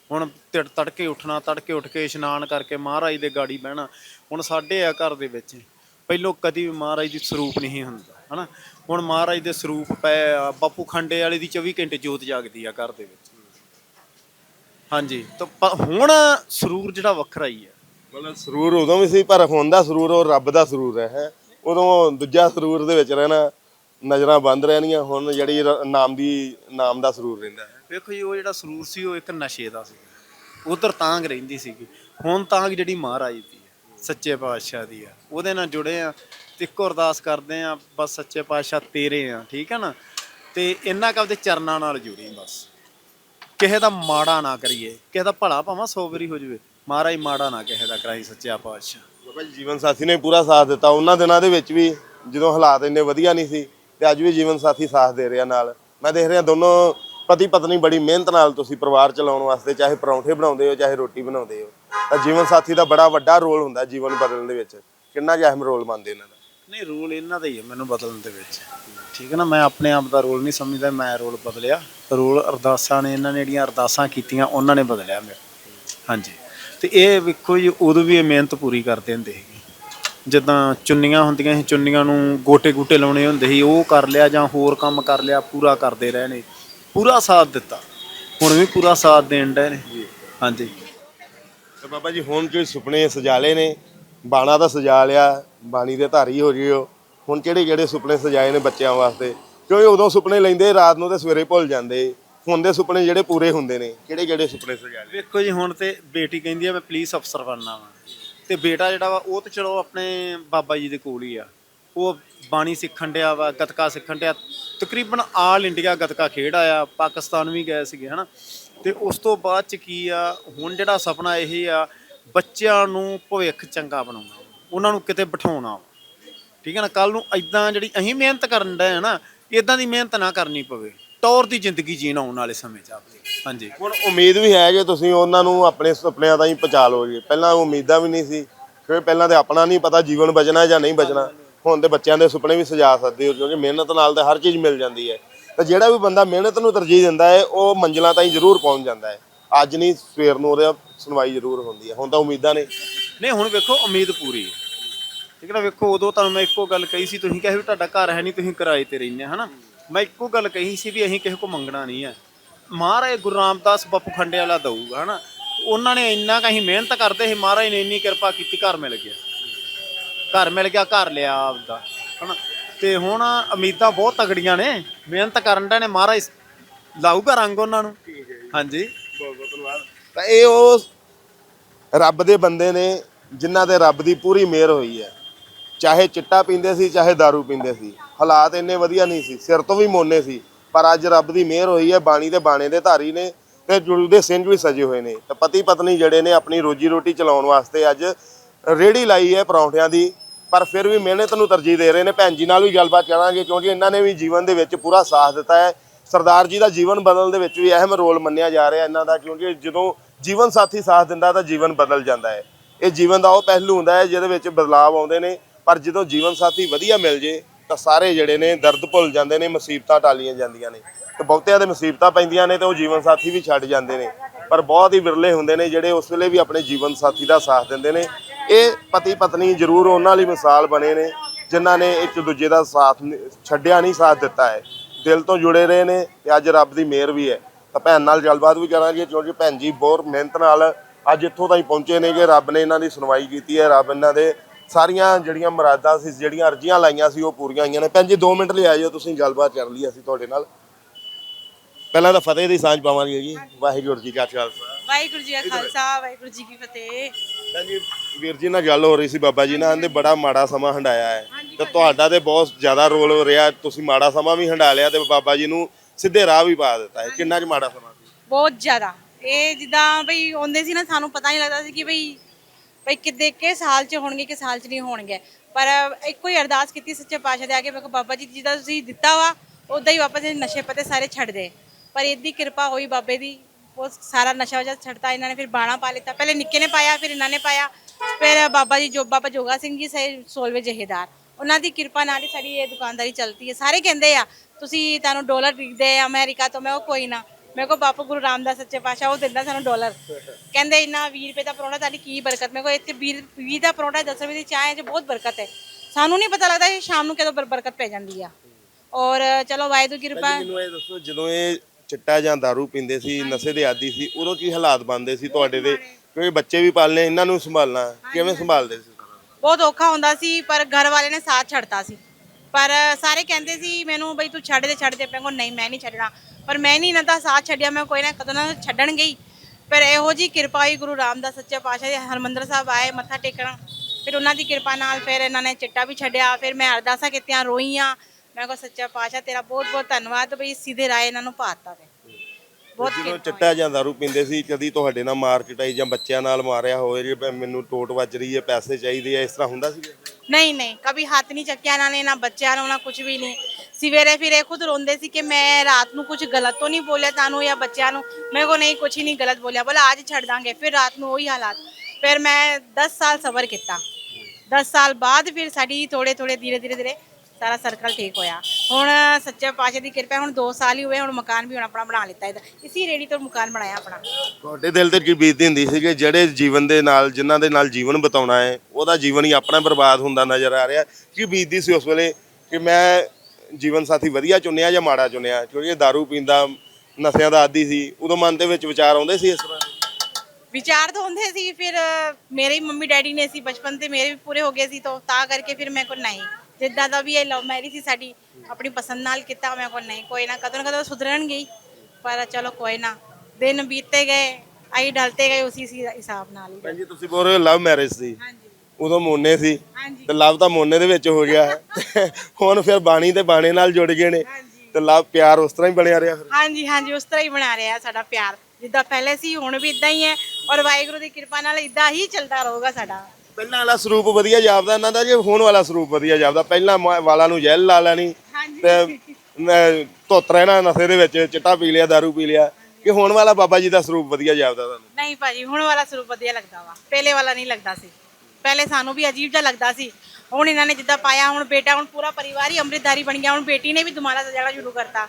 ਹੁਣ ਤਿੜ ਤੜਕੇ ਉੱਠਣਾ, ਤੜਕੇ ਉੱਠ ਕੇ ਇਸ਼ਨਾਨ ਕਰਕੇ ਮਹਾਰਾਜ ਦੇ ਗਾੜੀ ਬਹਿਣਾ, ਹੁਣ ਸਾਡੇ ਆ ਘਰ ਦੇ ਵਿੱਚ। ਪਹਿਲੋਂ ਕਦੀ ਵੀ ਮਹਾਰਾਜ ਦੀ ਸਰੂਪ ਨਹੀਂ ਹੁੰਦਾ, ਹਨਾ? ਹੁਣ ਮਹਾਰਾਜ ਦੇ ਸਰੂਪ ਪਏ ਆ ਬਾਪੂ ਖੰਡੇ ਵਾਲੇ ਦੀ 24 ਘੰਟੇ ਜੋਤ ਜਾਗਦੀ ਆ ਘਰ ਦੇ ਵਿੱਚ। ਹਾਂਜੀ, ਤਾਂ ਹੁਣ ਸਰੂਰ ਜਿਹੜਾ ਵੱਖਰਾ ਹੀ ਹੈ ਮਤਲਬ ਸਰੂਰ ਉਦੋਂ ਵੀ ਸੀ, ਪਰ ਹੁਣ ਦਾ ਸਰੂਰ ਉਹ ਰੱਬ ਦਾ ਸਰੂਰ ਹੈ ਉਦੋਂ ਦੂਜਾ ਸਰੂਰ ਦੇ ਵਿੱਚ ਰਹਿਣਾ। ਨਜ਼ਰਾਂ ਬੰਦ ਰਹਿਣੀਆਂ ਹੁਣ ਜਿਹੜੀ ਰ- ਨਾਮ ਦੀ ਨਾਮ ਦਾ ਸਰੂਰ ਰਹਿੰਦਾ ਹੈ। ਵੇਖੋ ਜੀ ਉਹ ਜਿਹੜਾ ਸਰੂਰ ਸੀ ਉਹ ਇੱਕ ਨਸ਼ੇ ਦਾ ਸੀ। ਉਧਰ ਤਾਂਗ ਰਹਿੰਦੀ ਸੀਗੀ। ਹੁਣ ਤਾਂਗ ਜਿਹੜੀ ਮਹਾਰਾਜ ਦੀ ਹੈ ਸੱਚੇ ਪਾਤਸ਼ਾਹ ਦੀ ਆ ਉਹਦੇ ਨਾਲ ਜੁੜੇ ਆ ਤੇ ਇੱਕੋ ਅਰਦਾਸ ਕਰਦੇ ਆ ਬਸ ਸੱਚੇ ਪਾਤਸ਼ਾਹ ਤੇਰੇ ਆ ਠੀਕ ਹੈ ਨਾ? ਤੇ ਇੰਨਾ ਕੁ ਆਪਦੇ ਚਰਨਾਂ ਨਾਲ ਜੁੜੀ ਬਸ। ਕਿਸੇ ਦਾ ਮਾੜਾ ਨਾ ਕਰੀਏ ਕਿਸੇ ਦਾ ਭਲਾ ਭਾਵੇਂ 100 ਵਾਰੀ ਹੋ ਜਾਵੇ। ਮਹਾਰਾਜ ਮਾੜਾ ਨਾ ਕਿਸੇ ਦਾ ਕਰਾਈ ਸੱਚਿਆ ਪਾਤਸ਼ਾਹ। ਬਾਬਾ ਜੀ ਜੀਵਨ ਸਾਥੀ ਨੇ ਪੂਰਾ ਸਾਥ ਦਿੱਤਾ। ਉਹਨਾਂ ਦਿਨਾਂ ਦੇ ਵਿੱਚ ਵੀ ਜਦੋਂ ਹਾਲਾਤ ਇੰਨੇ ਵਧੀਆ ਨਹੀਂ ਸੀ ਤੇ ਅੱਜ ਵੀ ਜੀਵਨ ਸਾਥੀ ਸਾਥ ਦੇ ਰਿਹਾ ਨਾਲ। ਮੈਂ ਦੇਖ ਰਿਹਾ ਦੋਨੋਂ ਪਤੀ ਪਤਨੀ ਬੜੀ ਮਿਹਨਤ ਨਾਲ ਤੁਸੀਂ ਪਰਿਵਾਰ ਚਲਾਉਣ ਵਾਸਤੇ ਚਾਹੇ ਪਰੌਂਠੇ ਬਣਾਉਂਦੇ ਹੋ, ਚਾਹੇ ਰੋਟੀ ਬਣਾਉਂਦੇ ਹੋ। ਤਾਂ ਜੀਵਨ ਸਾਥੀ ਦਾ ਬੜਾ ਵੱਡਾ ਰੋਲ ਹੁੰਦਾ ਜੀਵਨ ਬਦਲਣ ਦੇ ਵਿੱਚ। ਕਿੰਨਾ ਜਿਹਾ ਅਹਿਮ ਰੋਲ ਮੰਨਦੇ ਇਹਨਾਂ ਦਾ? ਨਹੀਂ, ਰੋਲ ਇਹਨਾਂ ਦਾ ਹੀ ਹੈ ਮੈਨੂੰ ਬਦਲਣ ਦੇ ਵਿੱਚ। ਠੀਕ ਹੈ ਨਾ, ਮੈਂ ਆਪਣੇ ਆਪ ਦਾ ਰੋਲ ਨਹੀਂ ਸਮਝਦਾ, ਮੈਂ ਰੋਲ ਬਦਲਿਆ। ਰੋਲ ਅਰਦਾਸਾਂ ਨੇ ਇਹਨਾਂ ਨੇ ਜਿਹੜੀਆਂ ਅਰਦਾਸਾਂ ਕੀਤੀਆਂ, ਉਹਨਾਂ ਨੇ ਬਦਲਿਆ ਮੇਰਾ। ਹਾਂਜੀ। ਤੇ ਇਹ ਵੇਖੋ ਜੀ, ਉਦੋਂ ਵੀ ਇਹ ਮਿਹਨਤ ਪੂਰੀ ਕਰਦੇ ਹੁੰਦੇ ਸੀ। ਜਿੱਦਾਂ ਚੁੰਨੀਆਂ ਹੁੰਦੀਆਂ ਸੀ ਚੁੰਨੀਆਂ ਨੂੰ ਗੋਟੇ ਗੂਟੇ ਲਾਉਣੇ ਹੁੰਦੇ ਸੀ ਉਹ ਕਰ ਲਿਆ ਜਾਂ ਹੋਰ ਕੰਮ ਕਰ ਲਿਆ ਪੂਰਾ ਕਰਦੇ ਰਹੇ ਨੇ ਪੂਰਾ ਸਾਥ ਦਿੱਤਾ। ਹੁਣ ਵੀ ਪੂਰਾ ਸਾਥ ਦੇਣ ਡਏ ਨੇ। ਹਾਂਜੀ। ਤੇ ਬਾਬਾ ਜੀ ਹੁਣ ਕੋਈ ਸੁਪਨੇ ਸਜਾ ਲਏ ਨੇ? ਬਾਣਾ ਤਾਂ ਸਜਾ ਲਿਆ ਬਾਣੀ ਦੇ ਧਾਰੀ ਹੋ ਜਿਓ। ਹੁਣ ਕਿਹੜੇ ਕਿਹੜੇ ਸੁਪਨੇ ਸਜਾਏ ਨੇ ਬੱਚਿਆਂ ਵਾਸਤੇ? ਕਿਉਂਕਿ ਉਦੋਂ ਸੁਪਨੇ ਲੈਂਦੇ ਰਾਤ ਨੂੰ ਤੇ ਸਵੇਰੇ ਭੁੱਲ ਜਾਂਦੇ। ਹੁਣ ਦੇ ਸੁਪਨੇ ਜਿਹੜੇ ਪੂਰੇ ਹੁੰਦੇ ਨੇ ਕਿਹੜੇ ਕਿਹੜੇ ਸੁਪਨੇ ਸਜਾ ਲਏ? ਵੇਖੋ ਜੀ ਹੁਣ ਤੇ ਬੇਟੀ ਕਹਿੰਦੀ ਆ ਮੈਂ ਪੁਲਿਸ ਅਫਸਰ ਬਣਨਾ ਵਾ। ਤੇ ਬੇਟਾ ਜਿਹੜਾ ਵਾ, ਉਹ ਤੇ ਚਲੋ ਆਪਣੇ ਬਾਬਾ ਜੀ ਦੇ ਕੋਲ ਹੀ ਆ। ਉਹ ਬਾਣੀ ਸਿੱਖਣ ਡਿਆ ਵਾ, ਗਤਕਾ ਸਿੱਖਣ ਡਿਆ। ਤਕਰੀਬਨ ਆਲ ਇੰਡੀਆ ਗਤਕਾ ਖੇਡ ਆਇਆ, ਪਾਕਿਸਤਾਨ ਵੀ ਗਏ ਸੀਗੇ, ਹਨਾ। ਤੇ ਉਸ ਤੋਂ ਬਾਅਦ ਚ ਕੀ ਆ, ਹੁਣ ਜਿਹੜਾ ਸੁਪਨਾ ਇਹ ਆ, ਬੱਚਿਆਂ ਨੂੰ ਭਵਿੱਖ ਚੰਗਾ ਬਣਾਉਣਾ। ਉਹਨਾਂ ਨੂੰ ਕਿਤੇ ਬਿਠਾਉਣਾ। ਠੀਕ ਹੈ ਨਾ ਕੱਲ ਨੂੰ ਐਦਾਂ ਜਿਹੜੀ ਅਸੀਂ ਮਿਹਨਤ ਕਰਨ ਡਏ ਹੈ ਨਾ ਇਦਾਂ ਦੀ ਮਿਹਨਤ ਨਾ ਕਰਨੀ ਪਵੇ। ਟੌਰ ਦੀ ਜ਼ਿੰਦਗੀ ਜੀਣ ਆਉਣ ਵਾਲੇ ਸਮੇਂ 'ਚ ਆਪਣੀ ਹਾਂਜੀ। ਹੁਣ ਉਮੀਦ ਵੀ ਹੈ ਜੇ ਤੁਸੀਂ ਉਹਨਾਂ ਨੂੰ ਆਪਣੇ ਸੁਪਨਿਆਂ ਦਾ ਹੀ ਪਹੁੰਚਾ ਲਓਗੇ। ਪਹਿਲਾਂ ਉਮੀਦਾਂ ਵੀ ਨਹੀਂ ਸੀ ਕਿਉਂਕਿ ਪਹਿਲਾਂ ਤੇ ਆਪਣਾ ਨਹੀਂ ਪਤਾ ਜੀਵਨ ਬਚਣਾ ਜਾਂ ਨਹੀਂ ਬਚਣਾ। ਹੁਣ ਤੇ ਬੱਚਿਆਂ ਦੇ ਸੁਪਨੇ ਵੀ ਸਜਾ ਸਕਦੇ ਹੋ ਕਿਉਂਕਿ ਮਿਹਨਤ ਨਾਲ ਤਾਂ ਹਰ ਚੀਜ਼ ਮਿਲ ਜਾਂਦੀ ਹੈ। ਤਾਂ ਜਿਹੜਾ ਵੀ ਬੰਦਾ ਮਿਹਨਤ ਨੂੰ ਤਰਜੀਹ ਦਿੰਦਾ ਹੈ ਉਹ ਮੰਜ਼ਿਲਾਂ ਤਾਈਂ ਜ਼ਰੂਰ ਪਹੁੰਚ ਜਾਂਦਾ ਹੈ। ਅੱਜ ਨਹੀਂ ਸਵੇਰ ਨੂੰ ਉਹਦਾ ਸੁਣਵਾਈ ਜ਼ਰੂਰ ਹੁੰਦੀ ਹੈ। ਹੁਣ ਤਾਂ ਉਮੀਦਾਂ ਨੇ। ਨਹੀਂ ਹੁਣ ਵੇਖੋ ਉਮੀਦ ਪੂਰੀ ਹੈ। ਠੀਕ ਹੈ ਨਾ ਵੇਖੋ ਉਦੋਂ ਤੁਹਾਨੂੰ ਮੈਂ ਇੱਕੋ ਗੱਲ ਕਹੀ ਸੀ ਤੁਸੀਂ ਕਿਹਾ ਵੀ ਤੁਹਾਡਾ ਘਰ ਹੈ ਨਹੀਂ ਤੁਸੀਂ ਕਿਰਾਏ ਤੇ ਰਹਿੰਦੇ ਹਨਾ? ਮੈਂ ਇੱਕੋ ਗੱਲ ਕਹੀ ਸੀ ਵੀ ਅਸੀਂ ਕਿਸੇ ਕੋ ਮੰਗਣਾ ਨਹੀਂ ਹੈ। ਮਹਾਰਾਜ ਗੁਰੂ ਰਾਮਦਾਸ ਬਾਪੂ ਖੰਡੇ ਵਾਲਾ ਦਊਗਾ ਹਨਾ? ਉਹਨਾਂ ਨੇ ਇੰਨਾ ਕੁ ਅਸੀਂ ਮਿਹਨਤ ਕਰਦੇ ਸੀ ਮਹਾਰਾਜ ਨੇ ਇੰਨੀ ਕਿਰਪਾ ਕੀਤੀ ਘਰ ਮਿਲ ਗਿਆ। ਘਰ ਮਿਲ ਗਿਆ ਘਰ ਲਿਆ ਆਪਦਾ ਹਨਾ? ਤੇ ਹੁਣ ਉਮੀਦਾਂ ਬਹੁਤ ਤਗੜੀਆਂ ਨੇ ਮਿਹਨਤ ਕਰਨ ਦੇ ਨੇ ਮਹਾਰਾਜ ਲਾਊਗਾ ਰੰਗ ਉਹਨਾਂ ਨੂੰ। ਹਾਂਜੀ। ਬਹੁਤ ਬਹੁਤ ਧੰਨਵਾਦ। ਤਾਂ ਇਹ ਉਹ ਰੱਬ ਦੇ ਬੰਦੇ ਨੇ ਜਿਨ੍ਹਾਂ ਤੇ ਰੱਬ ਦੀ ਪੂਰੀ ਮਿਹਰ ਹੋਈ ਹੈ। ਚਾਹੇ ਚਿੱਟਾ ਪੀਂਦੇ ਸੀ, ਚਾਹੇ दारू ਪੀਂਦੇ ਸੀ। ਹਾਲਾਤ ਇੰਨੇ ਵਧੀਆ ਨਹੀਂ ਸੀ, ਸਿਰ ਤੋਂ ਵੀ ਮੋਨੇ ਸੀ। ਪਰ ਅੱਜ ਰੱਬ ਦੀ ਮਿਹਰ ਹੋਈ ਹੈ, ਬਾਣੀ ਦੇ ਬਾਣੇ ਦੇ ਧਾਰੀ ਨੇ ਤੇ ਜੁਲਦੇ ਦੇ ਸਿੰਘ ਵੀ ਸਜੇ ਹੋਏ ਨੇ। ਤੇ ਪਤੀ ਪਤਨੀ ਜਿਹੜੇ ਨੇ ਆਪਣੀ ਰੋਜੀ ਰੋਟੀ ਚਲਾਉਣ ਵਾਸਤੇ ਅੱਜ ਰੇੜੀ ਲਾਈ ਹੈ ਪਰੌਂਠਿਆਂ ਦੀ, ਪਰ ਫਿਰ ਵੀ ਮਿਹਨਤ ਨੂੰ ਤਰਜੀਹ ਦੇ ਰਹੇ ਨੇ। ਭੈਣ ਜੀ ਨਾਲ ਵੀ ਗੱਲਬਾਤ ਕਰਾਂਗੇ, ਕਿਉਂਕਿ ਇਹਨਾਂ ਨੇ ਵੀ ਜੀਵਨ ਦੇ ਵਿੱਚ ਪੂਰਾ ਸਾਥ ਦਿੱਤਾ ਹੈ। ਸਰਦਾਰ ਜੀ ਦਾ ਜੀਵਨ ਬਦਲਣ ਦੇ ਵਿੱਚ ਵੀ ਅਹਿਮ ਰੋਲ ਮੰਨਿਆ ਜਾ ਰਿਹਾ ਇਹਨਾਂ ਦਾ, ਕਿਉਂਕਿ ਜਦੋਂ ਜੀਵਨ ਸਾਥੀ ਸਾਥ ਦਿੰਦਾ ਤਾਂ ਜੀਵਨ ਬਦਲ ਜਾਂਦਾ ਹੈ। ਇਹ ਜੀਵਨ ਦਾ ਉਹ ਪਹਿਲੂ ਹੁੰਦਾ ਹੈ, ਜਿਹਦੇ ਵਿੱਚ ਬਦਲਾਅ ਆਉਂਦੇ ਨੇ। ਪਰ ਜਦੋਂ ਜੀਵਨ ਸਾਥੀ ਵਧੀਆ ਮਿਲ ਜੇ, ਤਾਂ ਸਾਰੇ ਜਿਹੜੇ ਨੇ ਦਰਦ ਭੁੱਲ ਜਾਂਦੇ ਨੇ, ਮੁਸੀਬਤਾਂ ਟਾਲੀਆਂ ਜਾਂਦੀਆਂ ਨੇ। ਤੇ ਬਹੁਤਿਆਂ ਦੇ ਮੁਸੀਬਤਾਂ ਪੈਂਦੀਆਂ ਨੇ ਤੇ ਉਹ ਜੀਵਨ ਸਾਥੀ ਵੀ ਛੱਡ ਜਾਂਦੇ ਨੇ। ਪਰ ਬਹੁਤ ਹੀ ਵਿਰਲੇ ਹੁੰਦੇ ਨੇ ਜਿਹੜੇ ਉਸ ਵੇਲੇ ਵੀ ਆਪਣੇ ਜੀਵਨ ਸਾਥੀ ਦਾ ਸਾਥ ਦਿੰਦੇ ਨੇ। ਇਹ ਪਤੀ ਪਤਨੀ ਜ਼ਰੂਰ ਉਹਨਾਂ ਲਈ ਮਿਸਾਲ ਬਣੇ ਨੇ, ਜਿਨ੍ਹਾਂ ਨੇ ਇੱਕ ਦੂਜੇ ਦਾ ਸਾਥ ਛੱਡਿਆ ਨਹੀਂ ਸਾਥ ਦਿੱਤਾ ਹੈ। ਦਿਲ ਤੋਂ ਜੁੜੇ ਰਹੇ ਨੇ ਤੇ ਅੱਜ ਰੱਬ ਦੀ ਮਿਹਰ ਵੀ ਹੈ। ਤਾਂ ਭੈਣ ਨਾਲ ਗੱਲਬਾਤ ਵੀ ਕਰਾਂਗੇ। ਕਿਉਂਕਿ ਭੈਣ ਜੀ, ਬਹੁਤ ਮਿਹਨਤ ਨਾਲ ਅੱਜ ਇੱਥੋਂ ਤਾਈਂ ਪਹੁੰਚੇ ਨੇ ਕਿ ਰੱਬ ਨੇ ਇਹਨਾਂ ਦੀ ਸੁਣਵਾਈ ਕੀਤੀ ਹੈ। ਰੱਬ ਇਹਨਾਂ ਦੇ ਸਾਰੀਆਂ ਜਿਹੜੀਆਂ ਮੁਰਾਦਾਂ ਸੀ ਜਿਹੜੀਆਂ ਅਰਜ਼ੀਆਂ ਲਾਈਆਂ ਸੀ ਉਹ ਪੂਰੀਆਂ ਹੋਈਆਂ ਨੇ। ਭੈਣ ਜੀ 2 ਮਿੰਟ ਲਈ ਆਇਓ ਤੁਸੀਂ ਗੱਲਬਾਤ ਕਰ ਲਈ ਅਸੀਂ ਤੁਹਾਡੇ ਨਾਲ। ਪਹਿਲਾਂ ਤਾਂ ਫਤਿਹ ਦੀ ਸਾਂਝ ਪਾਵਾਂਗੇ ਜੀ ਵਾਹਿਗੁਰੂ ਜੀ ਕਾ ਖਾਲਸਾ। ਵਾਹਿਗੁਰੂ ਜੀ ਕਾ ਖਾਲਸਾ ਵਾਹਿਗੁਰੂ ਜੀ ਕੀ ਫਤਿਹ। ਭੈਣ ਜੀ ਵੀਰ ਜੀ ਨਾਲ ਗੱਲ ਹੋ ਰਹੀ ਸੀ ਬਾਬਾ ਜੀ ਨਾਲ ਕਹਿੰਦੇ ਬੜਾ ਮਾੜਾ ਸਮਾਂ ਹੰਡਾਇਆ ਹੈ। ਤੇ ਤੁਹਾਡਾ ਤੇ ਬਹੁਤ ਜ਼ਿਆਦਾ ਰੋਲ ਰਿਹਾ ਤੁਸੀਂ ਮਾੜਾ ਸਮਾਂ ਵੀ ਹੰਡਾ ਲਿਆ ਤੇ ਬਾਬਾ ਜੀ ਨੂੰ ਸਿੱਧੇ ਰਾਹ ਵੀ ਪਾ ਦਿੱਤਾ ਹੈ। ਕਿੰਨਾ ਕੁ ਮਾੜਾ ਸਮਾਂ ਸੀ? ਬਹੁਤ ਜ਼ਿਆਦਾ। ਇਹ ਜਿੱਦਾਂ ਬਈ ਆਉਂਦੇ ਸੀ ਨਾ ਸਾਨੂੰ ਪਤਾ ਨਹੀਂ ਲੱਗਦਾ ਸੀ ਕਿ ਬਈ ਬਈ ਕਿੱਦੇ ਕਿਸ ਸਾਲ 'ਚ ਹੋਣਗੇ ਕਿਸ ਸਾਲ 'ਚ ਨਹੀਂ ਹੋਣਗੇ। ਪਰ ਇੱਕੋ ਹੀ ਅਰਦਾਸ ਕੀਤੀ ਸੱਚੇ ਪਾਤਸ਼ਾਹ ਦੇ ਅੱਗੇ ਮੈਂ ਕਿਹਾ ਬਾਬਾ ਜੀ ਜਿੱਦਾਂ ਤੁਸੀਂ ਦਿੱਤਾ ਵਾ ਉਦਾਂ ਹੀ ਵਾਪਸ ਇਹ ਨਸ਼ੇ ਪਤੇ ਸਾਰੇ ਛੱਡ ਦੇ। ਪਰ ਇਹਦੀ ਕਿਰਪਾ ਹੋਈ ਬਾਬੇ ਦੀ, ਉਹ ਸਾਰਾ ਨਸ਼ਾ ਵਜਾ ਛੱਡਤਾ, ਇਹਨਾਂ ਨੇ ਫਿਰ ਬਾਣਾ ਪਾ ਲਿੱਤਾ। ਪਹਿਲੇ ਨਿੱਕੇ ਨੇ ਪਾਇਆ, ਫਿਰ ਇਹਨਾਂ ਨੇ ਪਾਇਆ। ਫਿਰ ਬਾਬਾ ਜੀ ਜੋ, ਬਾਬਾ ਜੋਗਾ ਸਿੰਘ ਜੀ ਸੇ ਸੋਲਵੇ ਜਹੇਦਾਰ। ਉਹਨਾਂ ਦੀ ਕਿਰਪਾ ਨਾਲ ਹੀ ਸਾਡੀ ਇਹ ਦੁਕਾਨਦਾਰੀ ਚੱਲਦੀ ਹੈ। ਸਾਰੇ ਕਹਿੰਦੇ ਆ, ਤੁਸੀਂ ਤੁਹਾਨੂੰ ਡਾਲਰ ਦਿਖਦੇ ਆ ਅਮਰੀਕਾ ਤੋਂ। ਮੈਂ ਉਹ ਕੋਈ ਨਾ। ਮੇਰੇ ਕੋ ਬਾਪੂ ਗੁਰੂ ਰਾਮਦਾਸ ਸੱਚੇ ਪਾਤਸ਼ਾਹ ਉਹ ਦਿੰਦਾ ਸਾਨੂੰ ਡਾਲਰ। ਕਹਿੰਦੇ ਇੰਨਾ 20 ਰੁਪਏ ਦਾ ਪਰੌਂਠਾ ਤੁਹਾਡੀ ਕੀ ਬਰਕਤ? ਮੇਰੇ ਕੋ ਇੱਥੇ 20 20 ਦਾ ਪਰੌਂਠਾ 10 ਰੁਪਏ ਦੀ ਚਾਹ ਹੈ ਚ ਬਹੁਤ ਬਰਕਤ ਹੈ। ਸਾਨੂੰ ਨਹੀਂ ਪਤਾ ਲੱਗਦਾ ਕਿ ਸ਼ਾਮ ਨੂੰ ਕਦੋਂ ਬਰ- ਬਰਕਤ ਪੈ ਜਾਂਦੀ ਆ। ਔਰ ਚਲੋ ਵਾਹਿਗੁਰੂ ਦੀ ਕਿਰਪਾ। ਮੈਨੂੰ ਇਹ ਦੱਸੋ ਜਦੋਂ ਇਹ ਚਿੱਟਾ ਜਾਂ दारू ਪੀਂਦੇ ਸੀ ਨਸ਼ੇ ਦੇ ਆਦੀ ਸੀ ਉਦੋਂ ਕੀ ਹਾਲਾਤ ਬਣਦੇ ਸੀ ਤੁਹਾਡੇ ਦੇ? ਕਿਉਂਕਿ ਬੱਚੇ ਵੀ ਪਾਲਨੇ ਇਹਨਾਂ ਨੂੰ ਸੰਭਾਲਣਾ ਕਿਵੇਂ ਸੰਭਾਲਦੇ ਸੀ? ਸਾਰਾ? ਬਹੁਤ ਔਖਾ ਹੁੰਦਾ ਸੀ ਪਰ ਘਰ ਵਾਲੇ ਨੇ ਸਾਥ ਛੱਡਤਾ ਸੀ। ਪਰ ਸਾਰੇ ਕਹਿੰਦੇ ਸੀ ਮੈਨੂੰ ਬਈ ਤੂੰ ਛੱਡ ਦੇ ਛੱਡ ਦੇ। ਮੈਂ ਕੋ ਨਹੀਂ ਮੈਂ ਨਹੀਂ ਛੱਡਣਾ। ਪਰ ਮੈਂ ਨਹੀਂ ਇਹਨਾਂ ਦਾ ਸਾਥ ਛੱਡਿਆ ਮੈਂ ਕੋਈ ਨਾ ਕਦੋਂ ਨਾ ਛੱਡਣ ਗਈ। ਪਰ ਇਹੋ ਜੀ ਕਿਰਪਾ ਹੀ ਗੁਰੂ ਰਾਮਦਾਸ ਸੱਚੇ ਪਾਤਸ਼ਾਹ ਜੀ ਹਰਮੰਦਰ ਸਾਹਿਬ ਆਏ ਮੱਥਾ ਟੇਕਣਾ। ਫਿਰ ਉਹਨਾਂ ਦੀ ਕਿਰਪਾ ਨਾਲ ਫਿਰ ਇਹਨਾਂ ਨੇ ਚਿੱਟਾ ਵੀ ਛੱਡਿਆ। ਫਿਰ ਮੈਂ ਅਰਦਾਸਾਂ ਕੀਤੀਆਂ ਰੋਈਆਂ ਮੈਂ ਕੋ ਸੱਚਾ ਪਾਤਸ਼ਾਹ ਤੇਰਾ ਬਹੁਤ ਬਹੁਤ ਧੰਨਵਾਦ ਬਈ ਸਿੱਧੇ ਰਾਏ ਇਹਨਾਂ ਨੂੰ ਪਾਤਾ ਤੇ ਬਹੁਤ ਜਦੋਂ ਚਿੱਟਾ ਜਾਂ ਦਾਰੂ ਪੀਂਦੇ ਸੀ ਕਦੀ ਤੁਹਾਡੇ ਨਾਲ ਮਾਰ ਕੁਟਾਈ ਜਾਂ ਬੱਚਿਆਂ ਨਾਲ ਮਾਰਿਆ ਹੋਵੇ ਜੇ ਮੈਨੂੰ ਟੋਟ ਵੱਜ ਰਹੀ ਹੈ ਪੈਸੇ ਚਾਹੀਦੇ ਆ ਇਸ ਤਰ੍ਹਾਂ ਹੁੰਦਾ ਸੀ? ਨਹੀਂ ਨਹੀਂ ਕਦੀ ਹੱਥ ਨਹੀਂ ਚੱਕਿਆ ਇਹਨਾਂ ਨੇ ਨਾ ਬੱਚਿਆਂ ਨੂੰ ਨਾ ਕੁਝ ਵੀ ਨਹੀਂ। ਸਵੇਰੇ ਫਿਰ ਇਹ ਖੁਦ ਰੋਂਦੇ ਸੀ ਕਿ ਮੈਂ ਰਾਤ ਨੂੰ ਕੁਝ ਗਲਤ ਤੋਂ ਨਹੀਂ ਬੋਲਿਆ ਤੁਹਾਨੂੰ ਜਾਂ ਬੱਚਿਆਂ ਨੂੰ। ਮੇਰੇ ਕੋ ਨਹੀਂ ਕੁਝ ਹੀ ਨਹੀਂ ਗਲਤ ਬੋਲਿਆ। ਬੋਲਾ ਅੱਜ ਛੱਡ ਦਾਂਗੇ। ਫਿਰ ਰਾਤ ਨੂੰ ਉਹੀ ਹਾਲਾਤ। ਫਿਰ ਮੈਂ 10 ਸਾਲ ਸਬਰ ਕੀਤਾ। 10 ਸਾਲ ਬਾਅਦ ਫਿਰ ਸਾਡੀ ਥੋੜੇ ਥੋੜੇ ਧੀਰੇ ਧੀਰੇ ਧੀਰੇ ਸਾਰਾ ਸਰਕਲ ਠੀਕ ਹੋਇਆ। ਹੁਣ ਸੱਚੇ ਪਾਤਸ਼ਾਹ ਦੀ ਕਿਰਪਾ ਹੁਣ 2 ਸਾਲ ਹੀ ਹੋਏ, ਹੁਣ ਮਕਾਨ ਵੀ ਹੁਣ ਆਪਣਾ ਬਣਾ ਲਿੱਤਾ ਇਹਦਾ। ਇਸੀ ਰੇੜੀ ਤੋਂ ਮਕਾਨ ਬਣਾਇਆ ਆਪਣਾ। ਤੁਹਾਡੇ ਦਿਲ ਤੇ ਕੀ ਬੀਤਦੀ ਹੁੰਦੀ ਸੀ ਕਿ ਜਿਹੜੇ ਜੀਵਨ ਦੇ ਨਾਲ, ਜਿਨ੍ਹਾਂ ਦੇ ਨਾਲ ਜੀਵਨ ਬਤਾਉਣਾ ਹੈ, ਉਹਦਾ ਜੀਵਨ ਹੀ ਆਪਣਾ ਬਰਬਾਦ ਹੁੰਦਾ ਨਜ਼ਰ ਆ ਰਿਹਾ। ਕੀ ਬੀਤਦੀ ਸੀ ਉਸ ਵੇਲੇ ਕਿ ਮੈਂ ਜੀਵਨ ਸਾਥੀ ਵਧੀਆ ਚੁਣਿਆ ਜਾਂ ਮਾੜਾ ਚੁਣਿਆ? ਕਿਉਂਕਿ ਇਹ दारू ਪੀਂਦਾ ਨਸ਼ਿਆਂ ਦਾ ਆਦੀ ਸੀ ਉਦੋਂ ਮਨ ਦੇ ਵਿੱਚ ਵਿਚਾਰ ਆਉਂਦੇ ਸੀ ਇਸ ਤਰ੍ਹਾਂ? ਵਿਚਾਰ ਤਾਂ ਹੁੰਦੇ ਸੀ ਫਿਰ ਮੇਰੇ ਮੰਮੀ ਡੈਡੀ ਨੇ ਸੀ ਬਚਪਨ ਤੇ ਮੇਰੇ ਵੀ ਪੂਰੇ ਹੋ ਗਏ ਸੀ ਤਾਂ ਤਾਂ ਕਰਕੇ ਫਿਰ ਮੈਂ ਕੋ ਨਹੀਂ ਜਿੱਦਾਂ ਦਾ ਵੀ ਇਹ ਲਵ ਮੈਰਿਜ ਸੀ ਸਾਡੀ ਆਪਣੀ ਪਸੰਦ ਨਾਲ ਕੀਤਾ ਮੈਂ ਕੋ ਨਹੀਂ ਕੋਈ ਨਾ ਕਦੋਂ ਨਾ ਕਦੋਂ ਸੁਧਰਨਗੇ ਹੀ ਪਰ ਚਲੋ ਕੋਈ ਨਾ ਦਿਨ ਬੀਤੇ ਗਏ ਆਈ ਢਲਤੇ ਗਏ ਉਸੇ ਹਿਸਾਬ ਨਾਲ ਹੀ। ਭੈਣ ਜੀ ਤੁਸੀਂ ਬੋਲ ਰਹੇ ਲਵ ਮੈਰਿਜ ਸੀ ਹਾਂਜੀ। ਉਦੋਂ ਮੋਨੇ ਸੀ ਤੇ ਲਵ ਤਾਂ ਮੋਨੇ ਦੇ ਵਿੱਚ ਹੋ ਗਿਆ। ਹੁਣ ਫਿਰ ਬਾਣੀ ਤੇ ਬਾਣੇ ਨਾਲ ਜੁੜ ਗਏ ਨੇ ਤੇ ਲਵ ਪਿਆਰ ਉਸ ਤਰ੍ਹਾਂ ਹੀ ਬਣਿਆ ਰਿਹਾ ਫਿਰ। ਹਾਂਜੀ ਹਾਂਜੀ ਉਸ ਤਰ੍ਹਾਂ ਹੀ ਬਣਾ ਰਿਹਾ ਸਾਡਾ ਪਿਆਰ। ਜਿੱਦਾਂ ਪਹਿਲੇ ਸੀ ਹੁਣ ਵੀ ਇਦਾਂ ਹੀ ਹੈ ਔਰ ਵਾਹਿਗੁਰੂ ਦੀ ਕਿਰਪਾ ਨਾਲ ਇਦਾਂ ਹੀ ਚੱਲਦਾ ਰਹੂਗਾ ਸਾਡਾ। ਪਹਿਲਾਂ ਵਾਲਾ ਸਰੂਪ ਵਧੀਆ ਜਾਪਦਾ ਇਹਨਾਂ ਦਾ ਜੇ ਹੁਣ ਵਾਲਾ ਸਰੂਪ ਵਧੀਆ ਜਾਪਦਾ? ਪਹਿਲਾਂ ਵਾਲਾਂ ਨੂੰ ਜੈਲ ਲਾ ਲੈਣੀ ਤੇ ਧੁੱਤ ਰਹਿਣਾ ਨਸ਼ੇ ਦੇ ਵਿੱਚ ਚਿੱਟਾ ਪੀ ਲਿਆ दारू ਪੀ ਲਿਆ ਕਿ ਹੁਣ ਵਾਲਾ ਬਾਬਾ ਜੀ ਦਾ ਸਰੂਪ ਵਧੀਆ ਜਾਪਦਾ ਤੁਹਾਨੂੰ? ਨਹੀਂ ਭਾਜੀ ਹੁਣ ਵਾਲਾ ਸਰੂਪ ਵਧੀਆ ਲੱਗਦਾ ਵਾ। ਪਹਿਲੇ ਵਾਲਾ ਨਹੀਂ ਲੱਗਦਾ ਸੀ। ਪਹਿਲੇ ਸਾਨੂੰ ਵੀ ਅਜੀਬ ਜਿਹਾ ਲੱਗਦਾ ਸੀ। ਹੁਣ ਇਹਨਾਂ ਨੇ ਜਿੱਦਾਂ ਪਾਇਆ ਹੁਣ ਬੇਟਾ ਹੁਣ ਪੂਰਾ ਪਰਿਵਾਰ ਹੀ ਅੰਮ੍ਰਿਤਧਾਰੀ ਬਣ ਗਿਆ ਹੁਣ ਬੇਟੀ ਨੇ ਵੀ ਦੁਮਾਲਾ ਸਜਾਣਾ ਸ਼ੁਰੂ ਕਰਤਾ।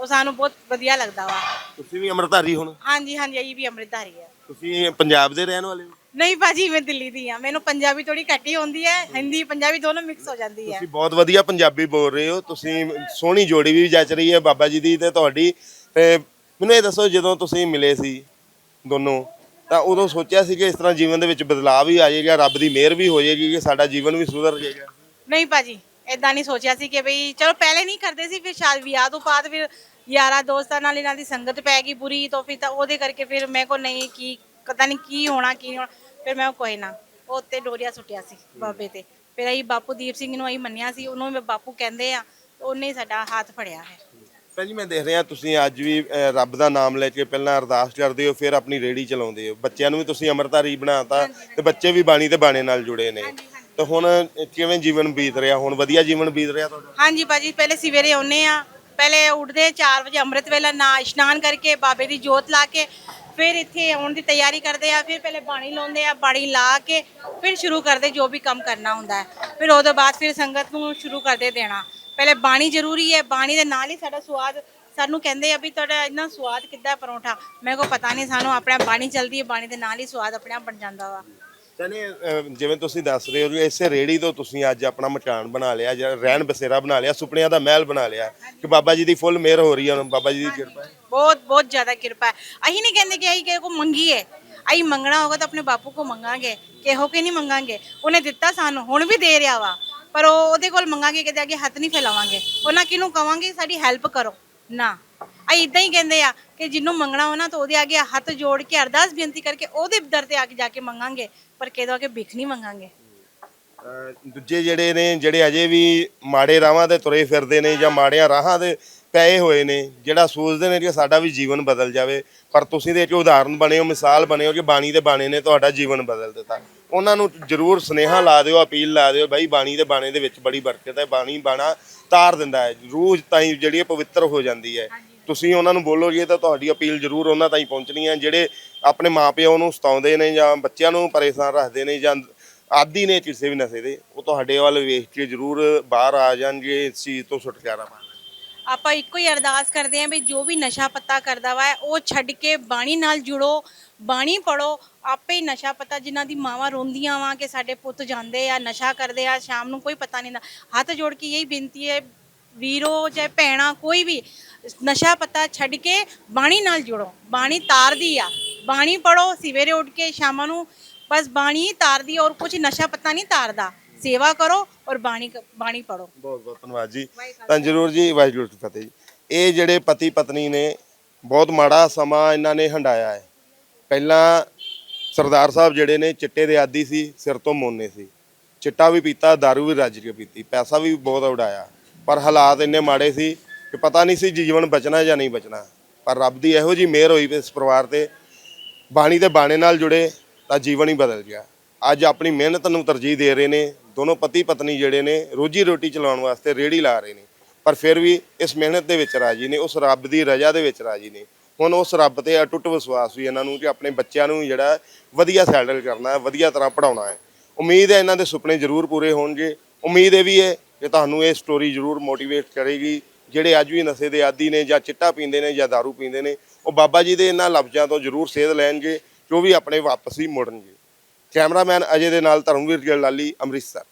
ਉਹ ਸਾਨੂੰ ਬਹੁਤ ਵਧੀਆ ਲੱਗਦਾ ਵਾ। ਤੁਸੀਂ ਵੀ ਅੰਮ੍ਰਿਤਧਾਰੀ ਹੁਣ? ਹਾਂਜੀ ਹਾਂਜੀ ਅਸੀਂ ਵੀ ਅੰਮ੍ਰਿਤਧਾਰੀ ਆ। ਤੁਸੀਂ ਪੰਜਾਬ ਦੇ ਰਹਿਣ ਵਾਲੇ ਹੋ? ਨਹੀਂ ਭਾਜੀ ਮੈਂ ਦਿੱਲੀ ਦੀ ਆ। ਮੈਨੂੰ ਪੰਜਾਬੀ ਥੋੜੀ ਘੱਟ ਹੀ ਆਉਂਦੀ ਹੈ ਹਿੰਦੀ ਪੰਜਾਬੀ ਦੋਨੋਂ ਮਿਕਸ ਹੋ ਜਾਂਦੀ ਹੈ। ਤੁਸੀਂ ਬਹੁਤ ਵਧੀਆ ਪੰਜਾਬੀ ਬੋਲ ਰਹੇ ਹੋ। ਤੁਸੀਂ ਸੋਹਣੀ ਜੋੜੀ ਵੀ ਜੱਚ ਰਹੀ ਹੈ ਬਾਬਾ ਜੀ ਦੀ ਤੇ ਤੁਹਾਡੀ ਤੇ ਮੈਨੂੰ ਇਹ ਦੱਸੋ ਜਦੋਂ ਤੁਸੀਂ ਮਿਲੇ ਸੀ ਦੋਨੋਂ? ਤਾਂ ਉਦੋਂ ਸੋਚਿਆ ਸੀ ਕਿ ਇਸ ਤਰ੍ਹਾਂ ਜੀਵਨ ਦੇ ਵਿੱਚ ਬਦਲਾਅ ਵੀ ਆ ਜਾਏਗਾ, ਰੱਬ ਦੀ ਮਿਹਰ ਵੀ ਹੋ ਜਾਏਗੀ ਕਿ ਸਾਡਾ ਜੀਵਨ ਵੀ ਸੁਧਰ ਜਾਏਗਾ। ਨਹੀਂ ਭਾਜੀ ਇਦਾਂ ਨਹੀਂ ਸੋਚਿਆ ਸੀ ਕਿ ਬਈ ਚਲੋ ਪਹਿਲੇ ਨਹੀਂ ਕਰਦੇ ਸੀ, ਫਿਰ ਸ਼ਾਇਦ ਵਿਆਹ ਤੋਂ ਬਾਅਦ ਫਿਰ ਯਾਰਾਂ ਦੋਸਤਾਂ ਨਾਲ ਇਹਨਾਂ ਦੀ ਸੰਗਤ ਪੈ ਗਈ ਬੁਰੀ ਤਾਂ, ਫਿਰ ਤਾਂ ਉਹਦੇ ਕਰਕੇ ਫਿਰ ਮੈਂ ਕੋ ਨਹੀਂ ਕੀ, ਪਤਾ ਨਹੀਂ ਕੀ ਹੋਣਾ, ਕੀ ਨਹੀਂ ਹੋਣਾ। ਫਿਰ ਮੈਂ ਕੋਈ ਨਾ, ਉਹ ਉੱਤੇ ਡੋਰੀਆ ਸੁੱਟਿਆ ਸੀ ਬਾਬੇ ਤੇ। ਫਿਰ ਅਸੀਂ ਬਾਪੂ ਦੀਪ ਸਿੰਘ ਨੂੰ ਅਸੀਂ ਮੰਨਿਆ ਸੀ, ਉਹਨੂੰ ਬਾਪੂ ਕਹਿੰਦੇ ਆ, ਉਹਨੇ ਸਾਡਾ ਹੱਥ ਫੜਿਆ ਹੈ। ਜੀ ਮੈਂ ਦੇਖ ਰਿਹਾ ਤੁਸੀਂ ਅੱਜ ਵੀ ਅਹ, ਰੱਬ ਦਾ ਨਾਮ ਲੈ ਕੇ ਪਹਿਲਾਂ ਅਰਦਾਸ ਕਰਦੇ ਹੋ ਫਿਰ ਆਪਣੀ ਰੇੜੀ ਚਲਾਉਂਦੇ ਹੋ। ਬੱਚਿਆਂ ਨੂੰ ਵੀ ਤੁਸੀਂ ਅੰਮ੍ਰਿਤਧਾਰੀ ਬਣਾਤਾ ਤੇ ਬੱਚੇ ਵੀ ਬਾਣੀ ਤੇ ਬਾਣੇ ਨਾਲ ਜੁੜੇ ਨੇ। ਤੇ ਹੁਣ ਕਿਵੇਂ ਜੀਵਨ ਬੀਤ ਰਿਹਾ? ਹੁਣ ਵਧੀਆ ਜੀਵਨ ਬੀਤ ਰਿਹਾ ਤੁਹਾਡਾ? ਹਾਂਜੀ ਭਾਜੀ ਪਹਿਲੇ ਸਵੇਰੇ ਆਉਨੇ ਆ ਪਹਿਲੇ ਉੱਠਦੇ 4 ਵਜੇ ਅੰਮ੍ਰਿਤ ਵੇਲਾ ਨਾ ਇਸ਼ਨਾਨ ਕਰਕੇ ਬਾਬੇ ਦੀ ਜੋਤ ਲਾ ਕੇ ਫਿਰ ਇੱਥੇ ਆਉਣ ਦੀ ਤਿਆਰੀ ਕਰਦੇ ਆ ਫਿਰ ਪਹਿਲੇ ਬਾਣੀ ਲਾਉਂਦੇ ਆ ਬਾਣੀ ਲਾ ਕੇ ਫਿਰ ਸ਼ੁਰੂ ਕਰਦੇ ਜੋ ਵੀ ਕੰਮ ਕਰਨਾ ਹੁੰਦਾ ਹੈ। ਫਿਰ ਉਹਦੇ ਬਾਅਦ ਫਿਰ ਸੰਗਤ ਨੂੰ ਸ਼ੁਰੂ ਕਰਦੇ ਦੇਣਾ। ਪਹਿਲੇ ਬਾਣੀ ਜ਼ਰੂਰੀ ਹੈ ਬਾਣੀ ਦੇ ਨਾਲ ਹੀ ਸਾਡਾ ਸਵਾਦ ਸਾਨੂੰ ਕਹਿੰਦੇ ਆ ਵੀ ਤੁਹਾਡਾ ਇੰਨਾ ਸਵਾਦ ਕਿੱਦਾਂ ਪਰੌਂਠਾ। ਮੈਂ ਕੋ ਪਤਾ ਨਹੀਂ ਸਾਨੂੰ ਆਪਣਾ ਬਾਣੀ ਚਲਦੀ ਹੈ ਬਾਣੀ ਦੇ ਨਾਲ ਹੀ ਸਵਾਦ ਆਪਣੇ ਆਪ ਬਣ ਜਾਂਦਾ ਵਾ। ਚਨੇ ਜਿਵੇਂ ਤੁਸੀਂ ਦੱਸ ਰਹੇ ਹੋ ਕਿ ਇਸੇ ਰੇੜੀ ਤੋਂ ਤੁਸੀਂ ਅੱਜ ਆਪਣਾ ਮਕਾਨ ਬਣਾ ਲਿਆ ਜਾਂ ਰਹਿਣ ਬਸੇਰਾ ਬਣਾ ਲਿਆ ਸੁਪਨਿਆਂ ਦਾ ਮਹਿਲ ਬਣਾ ਲਿਆ ਕਿ ਬਾਬਾ ਜੀ ਦੀ ਫੁੱਲ ਮਿਹਰ ਹੋ ਰਹੀ ਹੈ ਹੁਣ ਬਾਬਾ ਜੀ ਦੀ ਕਿਰਪਾ ਹੈ। ਬਹੁਤ ਬਹੁਤ ਜ਼ਿਆਦਾ ਕਿਰਪਾ ਹੈ। ਅਸੀਂ ਨਹੀਂ ਕਹਿੰਦੇ ਕਿ ਅਸੀਂ ਕਿਸੇ ਕੋ ਮੰਗੀਏ ਅਸੀਂ ਮੰਗਣਾ ਹੋਗਾ ਤਾਂ ਆਪਣੇ ਬਾਪੂ ਕੋ ਮੰਗਾਂਗੇ ਕਿਹੋ ਕੇ ਨਹੀਂ ਮੰਗਾਂਗੇ। ਉਹਨੇ ਦਿੱਤਾ ਸਾਨੂੰ ਹੁਣ ਵੀ ਦੇ ਰਿਹਾ ਵਾ। ਪਰ ਉਹ ਉਹਦੇ ਕੋਲ ਮੰਗਾਂਗੇ, ਕਿਤੇ ਅੱਗੇ ਹੱਥ ਨਹੀਂ ਫੈਲਾਵਾਂਗੇ। ਉਹਨਾਂ ਕਿਹਨੂੰ ਕਵਾਂਗੇ? ਸਾਡੀ ਹੈਲਪ ਕਰੋ। ਨਾ। ਅਸੀਂ ਇਦਾਂ ਹੀ ਕਹਿੰਦੇ ਆ ਕਿ ਜਿਹਨੂੰ ਮੰਗਣਾ ਹੋ ਤਾਂ ਉਹਦੇ ਅੱਗੇ ਹੱਥ ਜੋੜ ਕੇ ਅਰਦਾਸ ਬੇਨਤੀ ਕਰਕੇ ਉਹਦੇ ਦਰ ਤੇ ਆ ਕੇ ਜਾ ਕੇ ਮੰਗਾਂਗੇ, ਪਰ ਕਿਦੋਂ ਅੱਗੇ ਭਿੱਖ ਨਹੀਂ ਮੰਗਾਂਗੇ। ਦੂਜੇ ਜਿਹੜੇ ਨੇ, ਜਿਹੜੇ ਅਜੇ ਵੀ ਮਾੜੇ ਰਾਹਾਂ ਤੇ ਤੁਰੇ ਫਿਰਦੇ ਨੇ ਜਾਂ ਮਾੜਿਆਂ ਰਾਹਾਂ ਦੇ ਪਏ ਹੋਏ ਨੇ, ਜਿਹੜਾ ਸੋਚਦੇ ਨੇ ਕਿ ਸਾਡਾ ਵੀ ਜੀਵਨ ਬਦਲ ਜਾਵੇ, ਪਰ ਤੁਸੀਂ ਦੇ ਇੱਕ ਉਦਾਹਰਨ ਬਣੇ ਹੋ, ਮਿਸਾਲ ਬਣੇ ਹੋ ਕਿ ਬਾਣੀ ਦੇ ਬਾਣੇ ਨੇ ਤੁਹਾਡਾ ਜੀਵਨ ਬਦਲ ਦਿੱਤਾ। ਉਹਨਾਂ ਨੂੰ ਜਰੂਰ ਸੁਨੇਹਾ ਲਾ ਦਿਓ, ਅਪੀਲ ਲਾ ਦਿਓ, ਬਾਈ ਬਾਣੀ ਦੇ ਬਾਣੇ ਦੇ ਵਿੱਚ ਬੜੀ ਬਰਕਤ ਹੈ, ਬਾਣੀ ਬਾਣਾ ਤਾਰ ਦਿੰਦਾ ਹੈ, ਰੂਹ ਤਾਈ ਜਿਹੜੀ ਹੈ ਪਵਿੱਤਰ ਹੋ ਜਾਂਦੀ ਹੈ। ਤੁਸੀਂ ਉਹਨਾਂ ਨੂੰ ਬੋਲੋ ਬੋਲੋਗੇ ਤਾਂ ਤੁਹਾਡੀ ਅਪੀਲ ਜ਼ਰੂਰ ਉਹਨਾਂ ਤਾਈਂ ਪਹੁੰਚਣੀ ਹੈ, ਜਿਹੜੇ ਆਪਣੇ ਮਾਪਿਆਂ ਨੂੰ ਸਤਾਉਂਦੇ ਨੇ ਜਾਂ ਬੱਚਿਆਂ ਨੂੰ ਪਰੇਸ਼ਾਨ ਰੱਖਦੇ ਨੇ ਜਾਂ ਆਦੀ ਨੇ ਕਿਸੇ ਵੀ ਨਸ਼ੇ ਦੇ, ਉਹ ਤੁਹਾਡੇ ਵੱਲ ਵੇਖ ਕੇ ਜ਼ਰੂਰ ਬਾਹਰ ਆ ਜਾਣਗੇ, ਇਸ ਚੀਜ਼ ਤੋਂ ਛੁਟਕਾਰਾ ਆਪਾਂ ਇੱਕੋ ਹੀ ਅਰਦਾਸ ਕਰਦੇ ਆਂ ਵੀ ਜੋ ਵੀ ਨਸ਼ਾ ਪੱਤਾ ਕਰਦਾ ਵਾ ਉਹ ਛੱਡ ਕੇ ਬਾਣੀ ਨਾਲ ਜੁੜੋ, ਬਾਣੀ ਪੜੋ ਆਪੇ ਹੀ ਨਸ਼ਾ ਪਤਾ ਜਿਨ੍ਹਾਂ ਦੀ ਮਾਵਾਂ ਰੋਂਦੀਆਂ ਵਾਂ ਕਿ ਸਾਡੇ ਪੁੱਤ ਜਾਂਦੇ ਆ, ਨਸ਼ਾ ਕਰਦੇ ਆ, ਸ਼ਾਮ ਨੂੰ ਕੋਈ ਪਤਾ ਨਹੀਂ ਹੁੰਦਾ। ਹੱਥ ਜੋੜ ਕੇ ਇਹੀ ਬੇਨਤੀ ਹੈ, ਵੀਰੋ ਚਾਹੇ ਭੈਣਾ, ਕੋਈ ਵੀ, ਨਸ਼ਾ ਪੱਤਾ ਛੱਡ ਕੇ ਬਾਣੀ ਨਾਲ ਜੁੜੋ। ਬਾਣੀ ਤਾਰਦੀ ਆ। ਬਾਣੀ ਪੜੋ ਸਵੇਰੇ ਉੱਠ ਕੇ ਸ਼ਾਮਾਂ ਨੂੰ, ਬਸ ਬਾਣੀ ਹੀ ਤਾਰਦੀ ਆ ਔਰ ਕੁਝ ਨਸ਼ਾ ਪੱਤਾ ਨਹੀਂ ਤਾਰਦਾ। ਸੇਵਾ ਕਰੋ ਔਰ ਬਾਣੀ ਬਾਣੀ ਪੜੋ ਬਹੁਤ ਬਹੁਤ ਧੰਨਵਾਦ ਜੀ। ਤਾਂ ਜਰੂਰ ਜੀ, ਵਾਹਿਗੁਰੂ ਜੀ ਫਤਿਹ ਜੀ। ਇਹ ਜਿਹੜੇ ਪਤੀ ਪਤਨੀ ਨੇ, ਬਹੁਤ ਮਾੜਾ ਸਮਾਂ ਇਹਨਾਂ ਨੇ ਹੰਡਾਇਆ ਹੈ। ਪਹਿਲਾਂ ਸਰਦਾਰ ਸਾਹਿਬ ਜਿਹੜੇ ਨੇ, ਚਿੱਟੇ ਦੇ ਆਦੀ ਸੀ, ਸਿਰ ਤੋਂ ਮੋਨੇ ਸੀ। ਚਿੱਟਾ ਵੀ ਪੀਤਾ दारू ਵੀ ਰੱਜ ਕੇ ਪੀਤੀ, ਪੈਸਾ ਵੀ ਬਹੁਤ ਉਡਾਇਆ। ਪਰ ਹਾਲਾਤ ਇੰਨੇ ਮਾੜੇ ਸੀ ਕਿ ਪਤਾ ਨਹੀਂ ਸੀ ਜੀਵਨ ਬਚਣਾ ਜਾਂ ਨਹੀਂ ਬਚਣਾ। ਪਰ ਰੱਬ ਦੀ ਇਹੋ ਜੀ ਮਿਹਰ ਹੋਈ ਇਸ ਪਰਿਵਾਰ ਤੇ ਬਾਣੀ ਦੇ ਬਾਣੇ ਨਾਲ ਜੁੜੇ, ਤਾਂ ਜੀਵਨ ਹੀ ਬਦਲ ਗਿਆ। ਅੱਜ ਆਪਣੀ ਮਿਹਨਤ ਨੂੰ ਤਰਜੀਹ ਦੇ ਰਹੇ ਨੇ ਦੋਨੋਂ ਪਤੀ ਪਤਨੀ ਜਿਹੜੇ ਨੇ ਰੋਜੀ ਰੋਟੀ ਚਲਾਉਣ ਵਾਸਤੇ ਰੇੜੀ ਲਾ ਰਹੇ ਨੇ। ਪਰ ਫਿਰ ਵੀ ਇਸ ਮਿਹਨਤ ਦੇ ਵਿੱਚ ਰਾਜੀ ਨੇ, ਉਸ ਰੱਬ ਦੀ ਰਜ਼ਾ ਦੇ ਵਿੱਚ ਰਾਜੀ ਨੇ। ਹੁਣ ਉਸ ਰੱਬ ਤੇ ਅਟੁੱਟ ਵਿਸ਼ਵਾਸ ਵੀ ਇਹਨਾਂ ਨੂੰ ਕਿ ਆਪਣੇ ਬੱਚਿਆਂ ਨੂੰ ਜਿਹੜਾ ਵਧੀਆ ਸੈਟਲ ਕਰਨਾ ਹੈ, ਵਧੀਆ ਤਰ੍ਹਾਂ ਪੜਾਉਣਾ ਹੈ। ਉਮੀਦ ਹੈ ਇਹਨਾਂ ਦੇ ਸੁਪਨੇ ਜ਼ਰੂਰ ਪੂਰੇ ਹੋਣਗੇ। ਉਮੀਦ ਇਹ ਵੀ ਹੈ ਕਿ ਤੁਹਾਨੂੰ ਇਹ ਸਟੋਰੀ ਜ਼ਰੂਰ ਮੋਟੀਵੇਟ ਕਰੇਗੀ। ਜਿਹੜੇ ਅੱਜ ਵੀ ਨਸ਼ੇ ਦੇ ਆਦੀ ਨੇ ਜਾਂ ਚਿੱਟਾ ਪੀਂਦੇ ਨੇ ਜਾਂ दारू ਪੀਂਦੇ ਨੇ, ਉਹ ਬਾਬਾ ਜੀ ਦੇ ਇਹਨਾਂ ਲਫ਼ਜ਼ਾਂ ਤੋਂ ਜ਼ਰੂਰ ਸੇਧ ਲੈਣਗੇ, ਜੋ ਵੀ ਆਪਣੇ ਵਾਪਸ ਹੀ ਮੁੜਨਗੇ। ਕੈਮਰਾਮੈਨ ਅਜੇ ਦੇ ਨਾਲ ਧਰਮਵੀਰ ਗਿੱਲ ਲਾਲੀ ਅੰਮ੍ਰਿਤਸਰ।